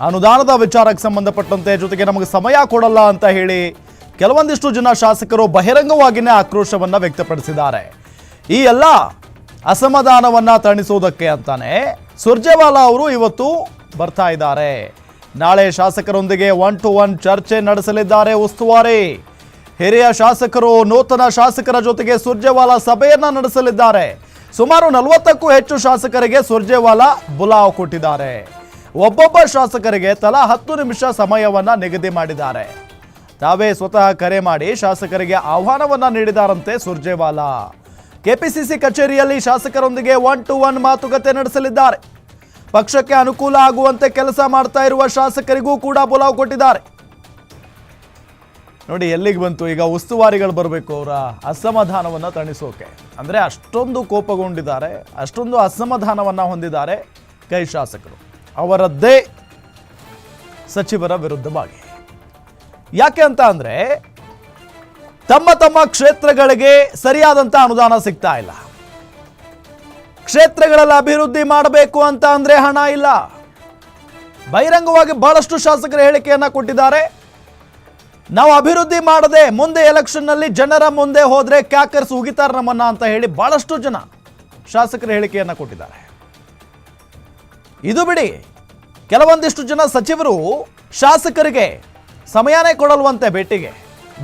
ಅನುದಾನದ ವಿಚಾರಕ್ಕೆ ಸಂಬಂಧಪಟ್ಟಂತೆ ಜೊತೆಗೆ ನಮಗೆ ಸಮಯ ಕೊಡಲ್ಲ ಅಂತ ಹೇಳಿ ಕೆಲವೊಂದಿಷ್ಟು ಜನ ಶಾಸಕರು ಬಹಿರಂಗವಾಗಿಯೇ ಆಕ್ರೋಶವನ್ನು ವ್ಯಕ್ತಪಡಿಸಿದ್ದಾರೆ. ಈ ಎಲ್ಲ ಅಸಮಾಧಾನವನ್ನು ತಣಿಸುವುದಕ್ಕೆ ಅಂತಾನೆ ಸುರ್ಜೇವಾಲಾ ಅವರು ಇವತ್ತು ಬರ್ತಾ ಇದ್ದಾರೆ. ನಾಳೆ ಶಾಸಕರೊಂದಿಗೆ ಒನ್ ಟು ಒನ್ ಚರ್ಚೆ ನಡೆಸಲಿದ್ದಾರೆ ಉಸ್ತುವಾರಿ. ಹಿರಿಯ ಶಾಸಕರು ನೂತನ ಶಾಸಕರ ಜೊತೆಗೆ ಸುರ್ಜೇವಾಲಾ ಸಭೆಯನ್ನ ನಡೆಸಲಿದ್ದಾರೆ. ಸುಮಾರು ನಲವತ್ತಕ್ಕೂ ಹೆಚ್ಚು ಶಾಸಕರಿಗೆ ಸುರ್ಜೇವಾಲಾ ಬುಲಾವ್ ಕೊಟ್ಟಿದ್ದಾರೆ. ಒಬ್ಬೊಬ್ಬ ಶಾಸಕರಿಗೆ ತಲಾ ಹತ್ತು ನಿಮಿಷ ಸಮಯವನ್ನ ನಿಗದಿ ಮಾಡಿದ್ದಾರೆ. ತಾವೇ ಸ್ವತಃ ಕರೆ ಮಾಡಿ ಶಾಸಕರಿಗೆ ಆಹ್ವಾನವನ್ನ ನೀಡಿದಾರಂತೆ ಸುರ್ಜೇವಾಲಾ. ಕೆಪಿಸಿಸಿ ಕಚೇರಿಯಲ್ಲಿ ಶಾಸಕರೊಂದಿಗೆ ಒನ್ ಟು ಒನ್ ಮಾತುಕತೆ ನಡೆಸಲಿದ್ದಾರೆ. ಪಕ್ಷಕ್ಕೆ ಅನುಕೂಲ ಆಗುವಂತೆ ಕೆಲಸ ಮಾಡ್ತಾ ಇರುವ ಶಾಸಕರಿಗೂ ಕೂಡ ಬುಲಾವ್ ಕೊಟ್ಟಿದ್ದಾರೆ. ನೋಡಿ, ಎಲ್ಲಿಗೆ ಬಂತು? ಈಗ ಉಸ್ತುವಾರಿಗಳು ಬರಬೇಕು ಅವರ ಅಸಮಾಧಾನವನ್ನು ತಣಿಸೋಕೆ. ಅಂದರೆ ಅಷ್ಟೊಂದು ಕೋಪಗೊಂಡಿದ್ದಾರೆ, ಅಷ್ಟೊಂದು ಅಸಮಾಧಾನವನ್ನು ಹೊಂದಿದ್ದಾರೆ ಕೈ ಶಾಸಕರು. ಅವರದ್ದೇ ಸಚಿವರ ವಿರುದ್ಧವಾಗಿ. ಯಾಕೆ ಅಂತ ಅಂದರೆ, ತಮ್ಮ ತಮ್ಮ ಕ್ಷೇತ್ರಗಳಿಗೆ ಸರಿಯಾದಂಥ ಅನುದಾನ ಸಿಗ್ತಾ ಇಲ್ಲ. ಕ್ಷೇತ್ರಗಳಲ್ಲಿ ಅಭಿವೃದ್ಧಿ ಮಾಡಬೇಕು ಅಂತ ಅಂದರೆ ಹಣ ಇಲ್ಲ. ಬಹಿರಂಗವಾಗಿ ಬಹಳಷ್ಟು ಶಾಸಕರ ಹೇಳಿಕೆಯನ್ನು ಕೊಟ್ಟಿದ್ದಾರೆ. ನಾವು ಅಭಿವೃದ್ಧಿ ಮಾಡದೆ ಮುಂದೆ ಎಲೆಕ್ಷನ್ನಲ್ಲಿ ಜನರ ಮುಂದೆ ಹೋದರೆ ಕ್ಯಾಕರ್ಸ್ ಉಗಿತಾರ ನಮ್ಮನ್ನ ಅಂತ ಹೇಳಿ ಬಹಳಷ್ಟು ಜನ ಶಾಸಕರ ಹೇಳಿಕೆಯನ್ನು ಕೊಟ್ಟಿದ್ದಾರೆ. ಇದು ಬಿಡಿ. ಕೆಲವೊಂದಿಷ್ಟು ಜನ ಸಚಿವರು ಶಾಸಕರಿಗೆ ಸಮಯನೇ ಕೊಡಲ್ವಂತೆ ಭೇಟಿಗೆ.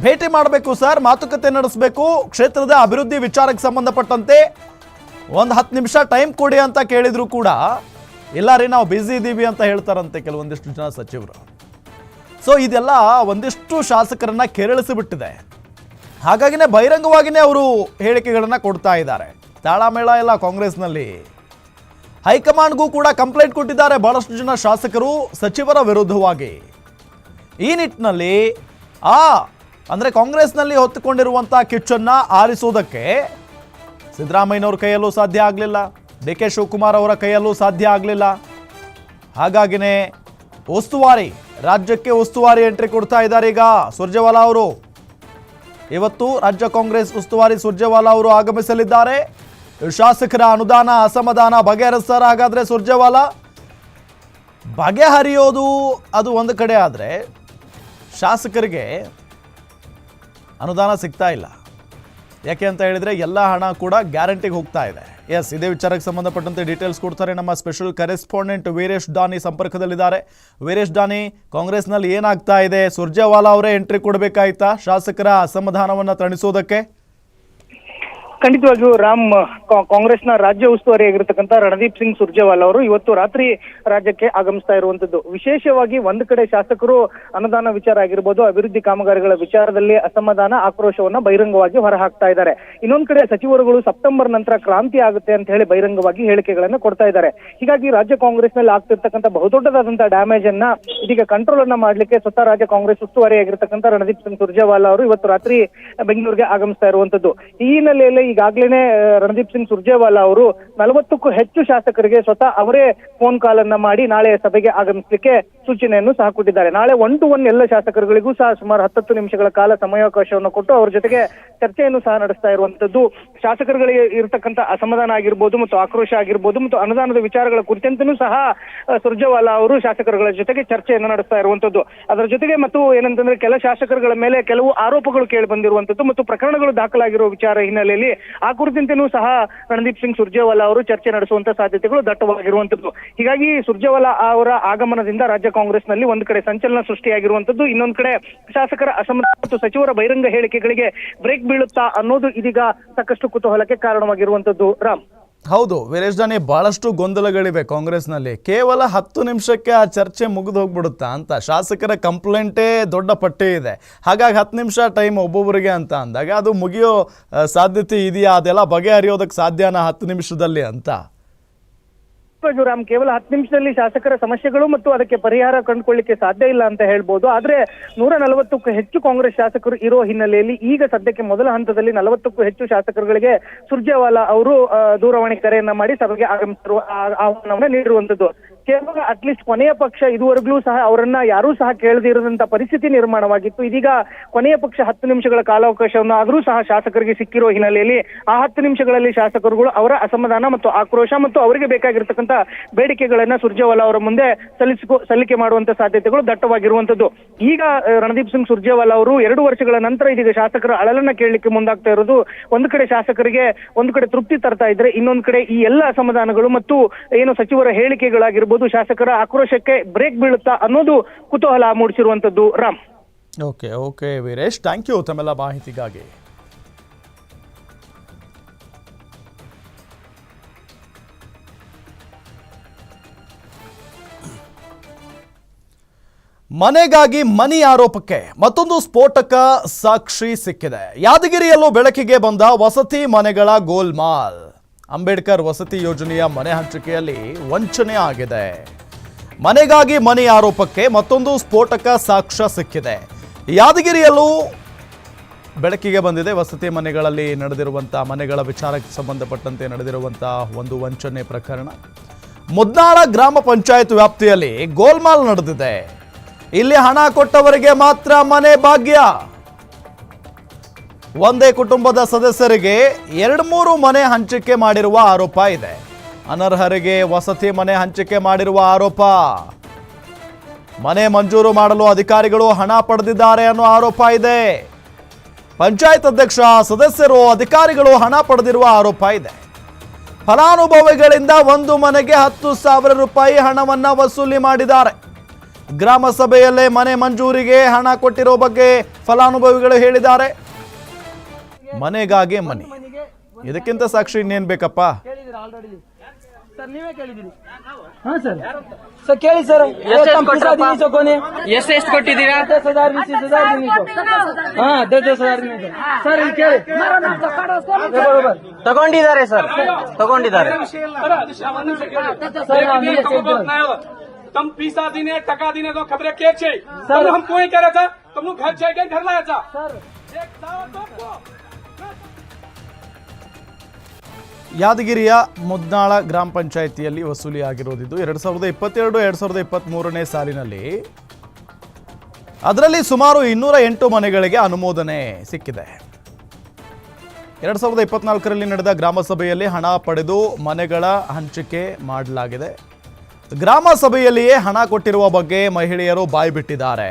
ಭೇಟಿ ಮಾಡಬೇಕು ಸರ್, ಮಾತುಕತೆ ನಡೆಸಬೇಕು, ಕ್ಷೇತ್ರದ ಅಭಿವೃದ್ಧಿ ವಿಚಾರಕ್ಕೆ ಸಂಬಂಧಪಟ್ಟಂತೆ ಒಂದು ಹತ್ತು ನಿಮಿಷ ಟೈಮ್ ಕೊಡಿ ಅಂತ ಕೇಳಿದ್ರು ಕೂಡ ಇಲ್ಲ ರೀ, ನಾವು ಬ್ಯುಸಿ ಇದ್ದೀವಿ ಅಂತ ಹೇಳ್ತಾರಂತೆ ಕೆಲವೊಂದಿಷ್ಟು ಜನ ಸಚಿವರು. ಸೊ ಇದೆಲ್ಲ ಒಂದಿಷ್ಟು ಶಾಸಕರನ್ನ ಕೆರಳಿಸಿಬಿಟ್ಟಿದೆ. ಹಾಗಾಗಿನೇ ಬಹಿರಂಗವಾಗಿಯೇ ಅವರು ಹೇಳಿಕೆಗಳನ್ನು ಕೊಡ್ತಾ ಇದ್ದಾರೆ. ತಾಳಮೇಳ ಇಲ್ಲ ಕಾಂಗ್ರೆಸ್ನಲ್ಲಿ. ಹೈಕಮಾಂಡ್ಗೂ ಕೂಡ ಕಂಪ್ಲೇಂಟ್ ಕೊಟ್ಟಿದ್ದಾರೆ ಬಹಳಷ್ಟು ಜನ ಶಾಸಕರು ಸಚಿವರ ವಿರುದ್ಧವಾಗಿ. ಈ ನಿಟ್ಟಿನಲ್ಲಿ ಆ, ಅಂದರೆ ಕಾಂಗ್ರೆಸ್ನಲ್ಲಿ ಹೊತ್ತುಕೊಂಡಿರುವಂಥ ಕಿಚ್ಚನ್ನು ಆರಿಸೋದಕ್ಕೆ ಸಿದ್ದರಾಮಯ್ಯನವ್ರ ಕೈಯಲ್ಲೂ ಸಾಧ್ಯ ಆಗಲಿಲ್ಲ. ಡಿ ಕೆ ಶಿವಕುಮಾರ್ ಅವರ ಕೈಯಲ್ಲೂ ಸಾಧ್ಯ ಆಗಲಿಲ್ಲ. ಹಾಗಾಗಿನೇ ಉಸ್ತುವಾರಿ, ರಾಜ್ಯಕ್ಕೆ ಉಸ್ತುವಾರಿ ಎಂಟ್ರಿ ಕೊಡ್ತಾ ಇದ್ದಾರೆ ಈಗ ಸುರ್ಜೇವಾಲಾ ಅವರು. ಇವತ್ತು ರಾಜ್ಯ ಕಾಂಗ್ರೆಸ್ ಉಸ್ತುವಾರಿ ಸುರ್ಜೇವಾಲಾ ಅವರು ಆಗಮಿಸಲಿದ್ದಾರೆ. ಶಾಸಕರ ಅನುದಾನ, ಅಸಮಾಧಾನ ಬಗೆಹರಿಸ್ತಾರ ಹಾಗಾದ್ರೆ ಸುರ್ಜೇವಾಲಾ? ಬಗೆಹರಿಯೋದು ಅದು ಒಂದು ಕಡೆ ಆದರೆ ಶಾಸಕರಿಗೆ ಅನುದಾನ ಸಿಗ್ತಾ ಇಲ್ಲ. ಯಾಕೆ ಅಂತ ಹೇಳಿದರೆ ಎಲ್ಲ ಹಣ ಕೂಡ ಗ್ಯಾರಂಟಿಗೆ ಹೋಗ್ತಾ ಇದೆ. ಎಸ್ ಇದೇ ವಿಚಾರಕ್ಕೆ ಸಂಬಂಧಪಟ್ಟಂತೆ ಡೀಟೇಲ್ಸ್ ಕೊಡ್ತಾರೆ ನಮ್ಮ ಸ್ಪೆಷಲ್ ಕರೆಸ್ಪಾಂಡೆಂಟ್ ವೀರೇಶ್ ಡಾನಿ ಸಂಪರ್ಕದಲ್ಲಿದ್ದಾರೆ. ವೀರೇಶ್ ಡಾನಿ, ಕಾಂಗ್ರೆಸ್ನಲ್ಲಿ ಏನಾಗ್ತಾ ಇದೆ? ಸುರ್ಜೇವಾಲಾ ಅವರೇ ಎಂಟ್ರಿ ಕೊಡಬೇಕಾಯ್ತಾ? ಶಾಸಕರ ಅಸಮಾಧಾನವನ್ನು ತಣಿಸೋದಕ್ಕೆ? ಖಂಡಿತವಾಗಿಯೂ ರಾಮ್ ಕಾಂಗ್ರೆಸ್ನ ರಾಜ್ಯ ಉಸ್ತುವಾರಿ ಆಗಿರ್ತಕ್ಕಂಥ ರಣದೀಪ್ ಸಿಂಗ್ ಸುರ್ಜೇವಾಲ್ ಅವರು ಇವತ್ತು ರಾತ್ರಿ ರಾಜ್ಯಕ್ಕೆ ಆಗಮಿಸ್ತಾ ಇರುವಂತದ್ದು. ವಿಶೇಷವಾಗಿ ಒಂದು ಕಡೆ ಶಾಸಕರು ಅನುದಾನ ವಿಚಾರ ಆಗಿರ್ಬೋದು, ಅಭಿವೃದ್ಧಿ ಕಾಮಗಾರಿಗಳ ವಿಚಾರದಲ್ಲಿ ಅಸಮಾಧಾನ ಆಕ್ರೋಶವನ್ನ ಬಹಿರಂಗವಾಗಿ ಹೊರಹಾಕ್ತಾ ಇದ್ದಾರೆ. ಇನ್ನೊಂದ್ ಕಡೆ ಸಚಿವರುಗಳು ಸೆಪ್ಟೆಂಬರ್ ನಂತರ ಕ್ರಾಂತಿ ಆಗುತ್ತೆ ಅಂತ ಹೇಳಿ ಬಹಿರಂಗವಾಗಿ ಹೇಳಿಕೆಗಳನ್ನ ಕೊಡ್ತಾ ಇದ್ದಾರೆ. ಹೀಗಾಗಿ ರಾಜ್ಯ ಕಾಂಗ್ರೆಸ್ನಲ್ಲಿ ಆಗ್ತಿರ್ತಕ್ಕಂಥ ಬಹುದೊಡ್ಡದಾದಂತಹ ಡ್ಯಾಮೇಜ್ ಅನ್ನ ಇದೀಗ ಕಂಟ್ರೋಲ್ ಅನ್ನ ಮಾಡ್ಲಿಕ್ಕೆ ಸ್ವತಃ ರಾಜ್ಯ ಕಾಂಗ್ರೆಸ್ ಉಸ್ತುವಾರಿ ಆಗಿರ್ತಕ್ಕಂಥ ರಣದೀಪ್ ಸಿಂಗ್ ಸುರ್ಜೇವಾಲ್ ಅವರು ಇವತ್ತು ರಾತ್ರಿ ಬೆಂಗಳೂರಿಗೆ ಆಗಮಿಸ್ತಾ ಇರುವಂತದ್ದು. ಈ ಹಿನ್ನೆಲೆಯಲ್ಲಿ ಈಗಾಗಲೇ ರಣದೀಪ್ ಸಿಂಗ್ ಸುರ್ಜೇವಾಲಾ ಅವರು ನಲವತ್ತಕ್ಕೂ ಹೆಚ್ಚು ಶಾಸಕರಿಗೆ ಸ್ವತಃ ಅವರೇ ಫೋನ್ ಕಾಲ್ ಅನ್ನ ಮಾಡಿ ನಾಳೆ ಸಭೆಗೆ ಆಗಮಿಸಲಿಕ್ಕೆ ಸೂಚನೆಯನ್ನು ಸಹ ಕೊಟ್ಟಿದ್ದಾರೆ. ನಾಳೆ ಒನ್ ಟು ಒನ್ ಎಲ್ಲ ಶಾಸಕರುಗಳಿಗೂ ಸಹ ಸುಮಾರು ಹತ್ತತ್ತು ನಿಮಿಷಗಳ ಕಾಲ ಸಮಯಾವಕಾಶವನ್ನು ಕೊಟ್ಟು ಅವರ ಜೊತೆಗೆ ಚರ್ಚೆಯನ್ನು ಸಹ ನಡೆಸ್ತಾ ಇರುವಂತದ್ದು. ಶಾಸಕರುಗಳಿಗೆ ಇರತಕ್ಕಂತ ಅಸಮಾಧಾನ ಆಗಿರ್ಬೋದು ಮತ್ತು ಆಕ್ರೋಶ ಆಗಿರ್ಬೋದು ಮತ್ತು ಅನುದಾನದ ವಿಚಾರಗಳ ಕುರಿತಂತೂ ಸಹ ಸುರ್ಜೇವಾಲಾ ಅವರು ಶಾಸಕರುಗಳ ಜೊತೆಗೆ ಚರ್ಚೆಯನ್ನು ನಡೆಸ್ತಾ ಇರುವಂತದ್ದು. ಅದರ ಜೊತೆಗೆ ಮತ್ತು ಏನಂತಂದ್ರೆ ಕೆಲ ಶಾಸಕರುಗಳ ಮೇಲೆ ಕೆಲವು ಆರೋಪಗಳು ಕೇಳಿ ಬಂದಿರುವಂತದ್ದು ಮತ್ತು ಪ್ರಕರಣಗಳು ದಾಖಲಾಗಿರುವ ವಿಚಾರ ಹಿನ್ನೆಲೆಯಲ್ಲಿ ಆ ಕುರಿತಂತೆಯೂ ಸಹ ರಣದೀಪ್ ಸಿಂಗ್ ಸುರ್ಜೇವಾಲಾ ಅವರು ಚರ್ಚೆ ನಡೆಸುವಂತ ಸಾಧ್ಯತೆಗಳು ದಟ್ಟವಾಗಿರುವಂತದ್ದು. ಹೀಗಾಗಿ ಸುರ್ಜೇವಾಲಾ ಅವರ ಆಗಮನದಿಂದ ರಾಜ್ಯ ಕಾಂಗ್ರೆಸ್ನಲ್ಲಿ ಒಂದು ಕಡೆ ಸಂಚಲನ ಸೃಷ್ಟಿಯಾಗಿರುವಂತದ್ದು, ಇನ್ನೊಂದು ಕಡೆ ಶಾಸಕರ ಅಸಮಾಧಾನ ಮತ್ತು ಸಚಿವರ ಬಹಿರಂಗ ಹೇಳಿಕೆಗಳಿಗೆ ಬ್ರೇಕ್ ಬೀಳುತ್ತಾ ಅನ್ನೋದು ಇದೀಗ ಸಾಕಷ್ಟು ಕುತೂಹಲಕ್ಕೆ ಕಾರಣವಾಗಿರುವಂತದ್ದು. ರಾಮ್. ಹೌದು, ವೀರೇಶ್ ಬಹಳಷ್ಟು ಗೊಂದಲಗಳಿವೆ ಕಾಂಗ್ರೆಸ್ನಲ್ಲಿ ಕೇವಲ ಹತ್ತು ನಿಮಿಷಕ್ಕೆ ಆ ಚರ್ಚೆ ಮುಗಿದು ಹೋಗ್ಬಿಡುತ್ತಾ ಅಂತ, ಶಾಸಕರ ಕಂಪ್ಲೇಂಟೇ ದೊಡ್ಡ ಪಟ್ಟಿ ಇದೆ. ಹಾಗಾಗಿ ಹತ್ತು ನಿಮಿಷ ಟೈಮ್ ಒಬ್ಬೊಬ್ಬರಿಗೆ ಅಂತ ಅಂದಾಗ ಅದು ಮುಗಿಯೋ ಸಾಧ್ಯತೆ ಇದೆಯಾ? ಅದೆಲ್ಲ ಬಗೆಹರಿಯೋದಕ್ಕೆ ಸಾಧ್ಯನಾ ಹತ್ತು ನಿಮಿಷದಲ್ಲಿ ಅಂತ? ನಿಜವಾಗಿಯೂ ರಾಮ್ ಕೇವಲ ಹತ್ತು ನಿಮಿಷದಲ್ಲಿ ಶಾಸಕರ ಸಮಸ್ಯೆಗಳು ಮತ್ತು ಅದಕ್ಕೆ ಪರಿಹಾರ ಕಂಡುಕೊಳ್ಳಿಕ್ಕೆ ಸಾಧ್ಯ ಇಲ್ಲ ಅಂತ ಹೇಳ್ಬೋದು. ಆದ್ರೆ ನೂರ ನಲವತ್ತಕ್ಕೂ ಹೆಚ್ಚು ಕಾಂಗ್ರೆಸ್ ಶಾಸಕರು ಇರೋ ಹಿನ್ನೆಲೆಯಲ್ಲಿ ಈಗ ಸದ್ಯಕ್ಕೆ ಮೊದಲ ಹಂತದಲ್ಲಿ ನಲವತ್ತಕ್ಕೂ ಹೆಚ್ಚು ಶಾಸಕರುಗಳಿಗೆ ಸುರ್ಜೇವಾಲಾ ಅವರು ದೂರವಾಣಿ ಕರೆಯನ್ನ ಮಾಡಿ ಸಭೆಗೆ ಆಗಮಿಸಿರುವ ಆಹ್ವಾನವನ್ನ ನೀಡಿರುವಂತದ್ದು. ಕೇವಲ ಅಟ್ಲೀಸ್ಟ್ ಕೊನೆಯ ಪಕ್ಷ ಇದುವರೆಗೂ ಸಹ ಅವರನ್ನ ಯಾರೂ ಸಹ ಕೇಳದಿರದಂತ ಪರಿಸ್ಥಿತಿ ನಿರ್ಮಾಣವಾಗಿತ್ತು. ಇದೀಗ ಕೊನೆಯ ಪಕ್ಷ ಹತ್ತು ನಿಮಿಷಗಳ ಕಾಲಾವಕಾಶವನ್ನು ಆದರೂ ಸಹ ಶಾಸಕರಿಗೆ ಸಿಕ್ಕಿರೋ ಹಿನ್ನೆಲೆಯಲ್ಲಿ ಆ ಹತ್ತು ನಿಮಿಷಗಳಲ್ಲಿ ಶಾಸಕರುಗಳು ಅವರ ಅಸಮಾಧಾನ ಮತ್ತು ಆಕ್ರೋಶ ಮತ್ತು ಅವರಿಗೆ ಬೇಕಾಗಿರ್ತಕ್ಕಂಥ ಬೇಡಿಕೆಗಳನ್ನ ಸುರ್ಜೇವಾಲಾ ಅವರ ಮುಂದೆ ಸಲ್ಲಿಸಿಕೊ, ಸಲ್ಲಿಕೆ ಮಾಡುವಂತ ಸಾಧ್ಯತೆಗಳು ದಟ್ಟವಾಗಿರುವಂತದ್ದು ಈಗ ರಣದೀಪ್ ಸಿಂಗ್ ಸುರ್ಜೇವಾಲಾ ಅವರು ಎರಡು ವರ್ಷಗಳ ನಂತರ ಇದೀಗ ಶಾಸಕರ ಅಳಲನ್ನ ಕೇಳಲಿಕ್ಕೆ ಮುಂದಾಗ್ತಾ ಇರೋದು ಒಂದು ಕಡೆ ಶಾಸಕರಿಗೆ ಒಂದು ಕಡೆ ತೃಪ್ತಿ ತರ್ತಾ ಇದ್ರೆ ಇನ್ನೊಂದು ಕಡೆ ಈ ಎಲ್ಲ ಅಸಮಾಧಾನಗಳು ಮತ್ತು ಏನು ಸಚಿವರ ಹೇಳಿಕೆಗಳಾಗಿರ್ಬೋದು ಶಾಸಕರ ಆಕ್ರೋಶಕ್ಕೆ ಬ್ರೇಕ್ ಬೀಳುತ್ತಾ ಅನ್ನೋದು ಕುತೂಹಲ ಮೂಡಿಸಿರುವಂತದ್ದು Ram. Okay okay Veeresh thank you ತಮ್ಮೆಲ್ಲ ಮಾಹಿತಿಗಾಗಿ. ಮನೆಗಾಗಿ ಮನಿ ಆರೋಪಕ್ಕೆ ಮತ್ತೊಂದು ಸ್ಫೋಟಕ ಸಾಕ್ಷಿ ಸಿಕ್ಕಿದೆ. ಯಾದಗಿರಿಯಲ್ಲೂ ಬೆಳಕಿಗೆ ಬಂದ ವಸತಿ ಮನೆಗಳ ಗೋಲ್ಮಾಲ್. ಅಂಬೇಡ್ಕರ್ ವಸತಿ ಯೋಜನೆಯ ಮನೆ ಹಂಚಿಕೆಯಲ್ಲಿ ವಂಚನೆ ಆಗಿದೆ. ಮನೆಗಾಗಿ ಮನೆ ಆರೋಪಕ್ಕೆ ಮತ್ತೊಂದು ಸ್ಫೋಟಕ ಸಾಕ್ಷ್ಯ ಸಿಕ್ಕಿದೆ. ಯಾದಗಿರಿಯಲ್ಲೂ ಬೆಳಕಿಗೆ ಬಂದಿದೆ. ವಸತಿ ಮನೆಗಳಲ್ಲಿ ನಡೆದಿರುವಂಥ ಮನೆಗಳ ವಿಚಾರಕ್ಕೆ ಸಂಬಂಧಪಟ್ಟಂತೆ ನಡೆದಿರುವಂಥ ಒಂದು ವಂಚನೆ ಪ್ರಕರಣ. ಮುದ್ನಾಳ ಗ್ರಾಮ ಪಂಚಾಯತ್ ವ್ಯಾಪ್ತಿಯಲ್ಲಿ ಗೋಲ್ಮಾಲ್ ನಡೆದಿದೆ. ಇಲ್ಲಿ ಹಣ ಕೊಟ್ಟವರಿಗೆ ಮಾತ್ರ ಮನೆ ಭಾಗ್ಯ. ಒಂದೇ ಕುಟುಂಬದ ಸದಸ್ಯರಿಗೆ ಎರಡು ಮೂರು ಮನೆ ಹಂಚಿಕೆ ಮಾಡಿರುವ ಆರೋಪ ಇದೆ. ಅನರ್ಹರಿಗೆ ವಸತಿ ಮನೆ ಹಂಚಿಕೆ ಮಾಡಿರುವ ಆರೋಪ. ಮನೆ ಮಂಜೂರು ಮಾಡಲು ಅಧಿಕಾರಿಗಳು ಹಣ ಪಡೆದಿದ್ದಾರೆ ಅನ್ನೋ ಆರೋಪ ಇದೆ. ಪಂಚಾಯತ್ ಅಧ್ಯಕ್ಷ, ಸದಸ್ಯರು, ಅಧಿಕಾರಿಗಳು ಹಣ ಪಡೆದಿರುವ ಆರೋಪ ಇದೆ. ಫಲಾನುಭವಿಗಳಿಂದ ಒಂದು ಮನೆಗೆ ಹತ್ತು ಸಾವಿರ ರೂಪಾಯಿ ಹಣವನ್ನ ವಸೂಲಿ ಮಾಡಿದ್ದಾರೆ. ಗ್ರಾಮ ಸಭೆಯಲ್ಲೇ ಮನೆ ಮಂಜೂರಿಗೆ ಹಣ ಕೊಟ್ಟಿರೋ ಬಗ್ಗೆ ಫಲಾನುಭವಿಗಳು ಹೇಳಿದ್ದಾರೆ. ಮನೆಗಾಗಿ ಮನೆ ಇದಕ್ಕಿಂತ ಸಾಕ್ಷಿ ಇನ್ನೇನ್ ಬೇಕಪ್ಪ ಕೇಳಿದಿರ ಆಲ್ರೆಡಿ ಸರ್ ನೀವೇ ಕೇಳಿದಿರಿ ಹಾ ಸರ್ ಸರ್ ಕೇಳಿ ಸರ್ ಎಷ್ಟೆಷ್ಟು ಕೊಟ್ರಪ್ಪ? ಕೊನೆ ಎಷ್ಟು ಎಷ್ಟು ಕೊಟ್ಟಿದ್ದೀರಾ दस हजार बीस हजार दिन को हाँ दस दस हजार दिन को सर ಇಲ್ಲಿ ಕೇಳಿ ಬರೋಬರ್ ತಗೊಂಡಿದ್ದಾರೆ ಸರ್ ತಗೊಂಡಿದ್ದಾರೆ ಸರ್ ನಾವು ನಿಮಗೆ ಕೇಳ್ತೀವಿ. तम पिसा दिने टका दिने तो खबरें के छे सर। तब हम कोई कह रहा था तुम घर जाएगा घर लाया था ಸರ್ एक दावा तो ಯಾದಗಿರಿಯ ಮುದ್ನಾಳ ಗ್ರಾಮ ಪಂಚಾಯಿತಿಯಲ್ಲಿ ವಸೂಲಿ ಆಗಿರೋದಿದ್ದು ಎರಡು ಸಾವಿರದ ಇಪ್ಪತ್ತೆರಡು, ಎರಡು ಸಾವಿರದ ಇಪ್ಪತ್ತ್ಮೂರನೇ ಸಾಲಿನಲ್ಲಿ ಅದರಲ್ಲಿ ಸುಮಾರು ಇನ್ನೂರ ಎಂಟು ಮನೆಗಳಿಗೆ ಅನುಮೋದನೆ ಸಿಕ್ಕಿದೆ. ಎರಡು ಸಾವಿರದ ಇಪ್ಪತ್ನಾಲ್ಕರಲ್ಲಿ ನಡೆದ ಗ್ರಾಮ ಸಭೆಯಲ್ಲಿ ಹಣ ಪಡೆದು ಮನೆಗಳ ಹಂಚಿಕೆ ಮಾಡಲಾಗಿದೆ. ಗ್ರಾಮ ಸಭೆಯಲ್ಲಿಯೇ ಹಣ ಕೊಟ್ಟಿರುವ ಬಗ್ಗೆ ಮಹಿಳೆಯರು ಬಾಯಿ ಬಿಟ್ಟಿದ್ದಾರೆ.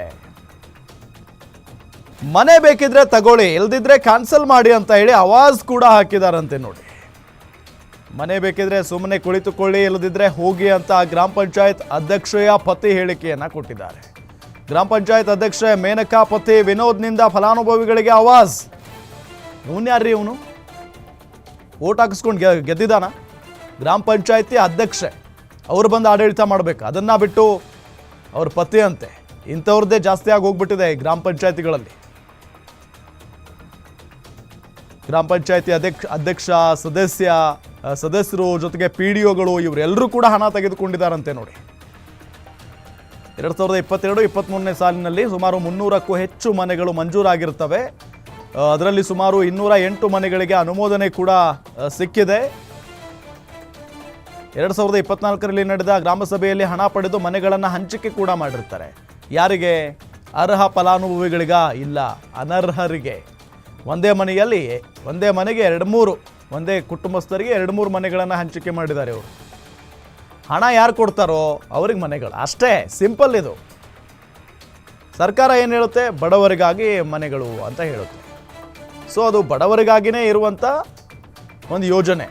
ಮನೆ ಬೇಕಿದ್ರೆ ತಗೊಳ್ಳಿ, ಇಲ್ದಿದ್ರೆ ಕ್ಯಾನ್ಸಲ್ ಮಾಡಿ ಅಂತ ಹೇಳಿ ಅವಾಜ್ ಕೂಡ ಹಾಕಿದಾರಂತೆ ನೋಡಿ. ಮನೆ ಬೇಕಿದ್ರೆ ಸುಮ್ಮನೆ ಕುಳಿತುಕೊಳ್ಳಿ, ಇಲ್ಲದಿದ್ರೆ ಹೋಗಿ ಅಂತ ಗ್ರಾಮ ಪಂಚಾಯತ್ ಅಧ್ಯಕ್ಷೆಯ ಪತಿ ಹೇಳಿಕೆಯನ್ನ ಕೊಟ್ಟಿದ್ದಾರೆ. ಗ್ರಾಮ ಪಂಚಾಯತ್ ಅಧ್ಯಕ್ಷೆ ಮೇನಕಾ ಪತಿ ವಿನೋದ್ನಿಂದ ಫಲಾನುಭವಿಗಳಿಗೆ ಆವಾಜ್. ಯಾರ್ರಿ ಇವನು? ಓಟ್ ಹಾಕಿಸ್ಕೊಂಡು ಗೆ ಗೆದ್ದಿದ್ದಾನ? ಗ್ರಾಮ ಪಂಚಾಯತಿ ಅಧ್ಯಕ್ಷೆ. ಅವ್ರು ಬಂದು ಆಡಳಿತ ಮಾಡಬೇಕು. ಅದನ್ನ ಬಿಟ್ಟು ಅವ್ರ ಪತಿ ಅಂತೆ ಇಂಥವ್ರದ್ದೇ ಜಾಸ್ತಿ ಆಗಿ ಹೋಗ್ಬಿಟ್ಟಿದೆ ಈ ಗ್ರಾಮ ಪಂಚಾಯತಿಗಳಲ್ಲಿ. ಗ್ರಾಮ ಪಂಚಾಯತಿ ಅಧ್ಯಕ್ಷ ಅಧ್ಯಕ್ಷ, ಸದಸ್ಯ ಸದಸ್ಯರು ಜೊತೆಗೆ ಪಿ ಡಿ ಒಗಳು ಇವರೆಲ್ಲರೂ ಕೂಡ ಹಣ ತೆಗೆದುಕೊಂಡಿದ್ದಾರಂತೆ ನೋಡಿ. ಎರಡು ಸಾವಿರದ ಇಪ್ಪತ್ತೆರಡು ಇಪ್ಪತ್ತ್ಮೂರನೇ ಸಾಲಿನಲ್ಲಿ ಸುಮಾರು ಮುನ್ನೂರಕ್ಕೂ ಹೆಚ್ಚು ಮನೆಗಳು ಮಂಜೂರಾಗಿರ್ತವೆ ಅದರಲ್ಲಿ ಸುಮಾರು ಇನ್ನೂರ ಎಂಟು ಮನೆಗಳಿಗೆ ಅನುಮೋದನೆ ಕೂಡ ಸಿಕ್ಕಿದೆ. ಎರಡು ಸಾವಿರದ ಇಪ್ಪತ್ನಾಲ್ಕರಲ್ಲಿ ನಡೆದ ಗ್ರಾಮಸಭೆಯಲ್ಲಿ ಹಣ ಪಡೆದು ಮನೆಗಳನ್ನು ಹಂಚಿಕೆ ಕೂಡ ಮಾಡಿರ್ತಾರೆ. ಯಾರಿಗೆ? ಅರ್ಹ ಫಲಾನುಭವಿಗಳಿಗ? ಇಲ್ಲ, ಅನರ್ಹರಿಗೆ. ಒಂದೇ ಮನೆಯಲ್ಲಿ, ಒಂದೇ ಮನೆಗೆ ಎರಡು ಮೂರು, ಒಂದೇ ಕುಟುಂಬಸ್ಥರಿಗೆ ಎರಡು ಮೂರು ಮನೆಗಳನ್ನು ಹಂಚಿಕೆ ಮಾಡಿದ್ದಾರೆ ಅವರು ಹಣ ಯಾರು ಕೊಡ್ತಾರೋ ಅವ್ರಿಗೆ ಮನೆಗಳು. ಅಷ್ಟೇ, ಸಿಂಪಲ್ ಇದು. ಸರ್ಕಾರ ಏನು ಹೇಳುತ್ತೆ? ಬಡವರಿಗಾಗಿ ಮನೆಗಳು ಅಂತ ಹೇಳುತ್ತೆ. ಸೊ ಅದು ಬಡವರಿಗಾಗಿನೇ ಇರುವಂಥ ಒಂದು ಯೋಜನೆ.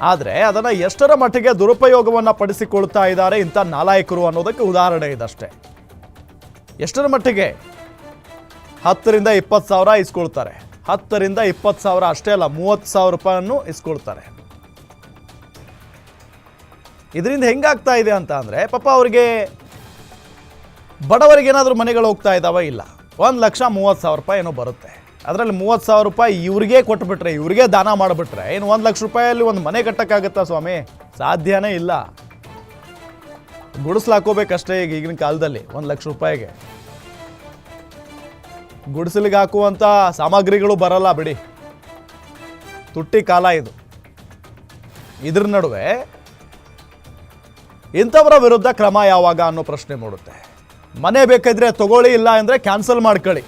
ಆದರೆ, ಅದನ್ನು ಎಷ್ಟರ ಮಟ್ಟಿಗೆ ದುರುಪಯೋಗವನ್ನು ಪಡಿಸಿಕೊಳ್ತಾ ಇದ್ದಾರೆ ಇಂಥ ನಾಲಾಯಕರು ಅನ್ನೋದಕ್ಕೆ ಉದಾಹರಣೆ ಇದಷ್ಟೇ. ಎಷ್ಟರ ಮಟ್ಟಿಗೆ? ಹತ್ತರಿಂದ ಇಪ್ಪತ್ತು ಸಾವಿರ ಇಸ್ಕೊಳ್ತಾರೆ. ಹತ್ತರಿಂದ ಇಪ್ಪತ್ತು ಸಾವಿರ ಅಷ್ಟೇ ಅಲ್ಲ, ಮೂವತ್ತು ಸಾವಿರ ರೂಪಾಯನ್ನು ಇಸ್ಕೊಳ್ತಾರೆ. ಇದರಿಂದ ಹೆಂಗಾಗ್ತಾ ಇದೆ ಅಂತ ಅಂದರೆ, ಪಾಪ ಅವರಿಗೆ ಬಡವರಿಗೆ ಏನಾದರೂ ಮನೆಗಳು ಹೋಗ್ತಾ ಇದ್ದಾವ ಇಲ್ಲ. ಒಂದು ಲಕ್ಷ ಮೂವತ್ತು ಸಾವಿರ ರೂಪಾಯಿ ಏನೋ ಬರುತ್ತೆ. ಅದರಲ್ಲಿ ಮೂವತ್ತು ಸಾವಿರ ರೂಪಾಯಿ ಇವ್ರಿಗೆ ಕೊಟ್ಬಿಟ್ರೆ, ಇವ್ರಿಗೆ ದಾನ ಮಾಡಿಬಿಟ್ರೆ ಏನು ಒಂದು ಲಕ್ಷ ರೂಪಾಯಲ್ಲಿ ಒಂದು ಮನೆ ಕಟ್ಟೋಕ್ಕಾಗುತ್ತಾ ಸ್ವಾಮಿ? ಸಾಧ್ಯನೇ ಇಲ್ಲ. ಗುಡಿಸ್ಲಾಕೋಬೇಕಷ್ಟೇ ಈಗ ಈಗಿನ ಕಾಲದಲ್ಲಿ, ಒಂದು ಲಕ್ಷ ರೂಪಾಯಿಗೆ. ಗುಡಿಸಲಿಗೆ ಹಾಕುವಂಥ ಸಾಮಗ್ರಿಗಳು ಬರಲ್ಲ ಬಿಡಿ. ತುಟ್ಟಿ ಕಾಲ ಇದು. ಇದ್ರ ನಡುವೆ ಇಂಥವರ ವಿರುದ್ಧ ಕ್ರಮ ಯಾವಾಗ ಅನ್ನೋ ಪ್ರಶ್ನೆ ಮೂಡುತ್ತೆ. ಮನೆ ಬೇಕಿದ್ರೆ ತಗೊಳ್ಳಿ, ಇಲ್ಲ ಅಂದರೆ ಕ್ಯಾನ್ಸಲ್ ಮಾಡ್ಕೊಳ್ಳಿ.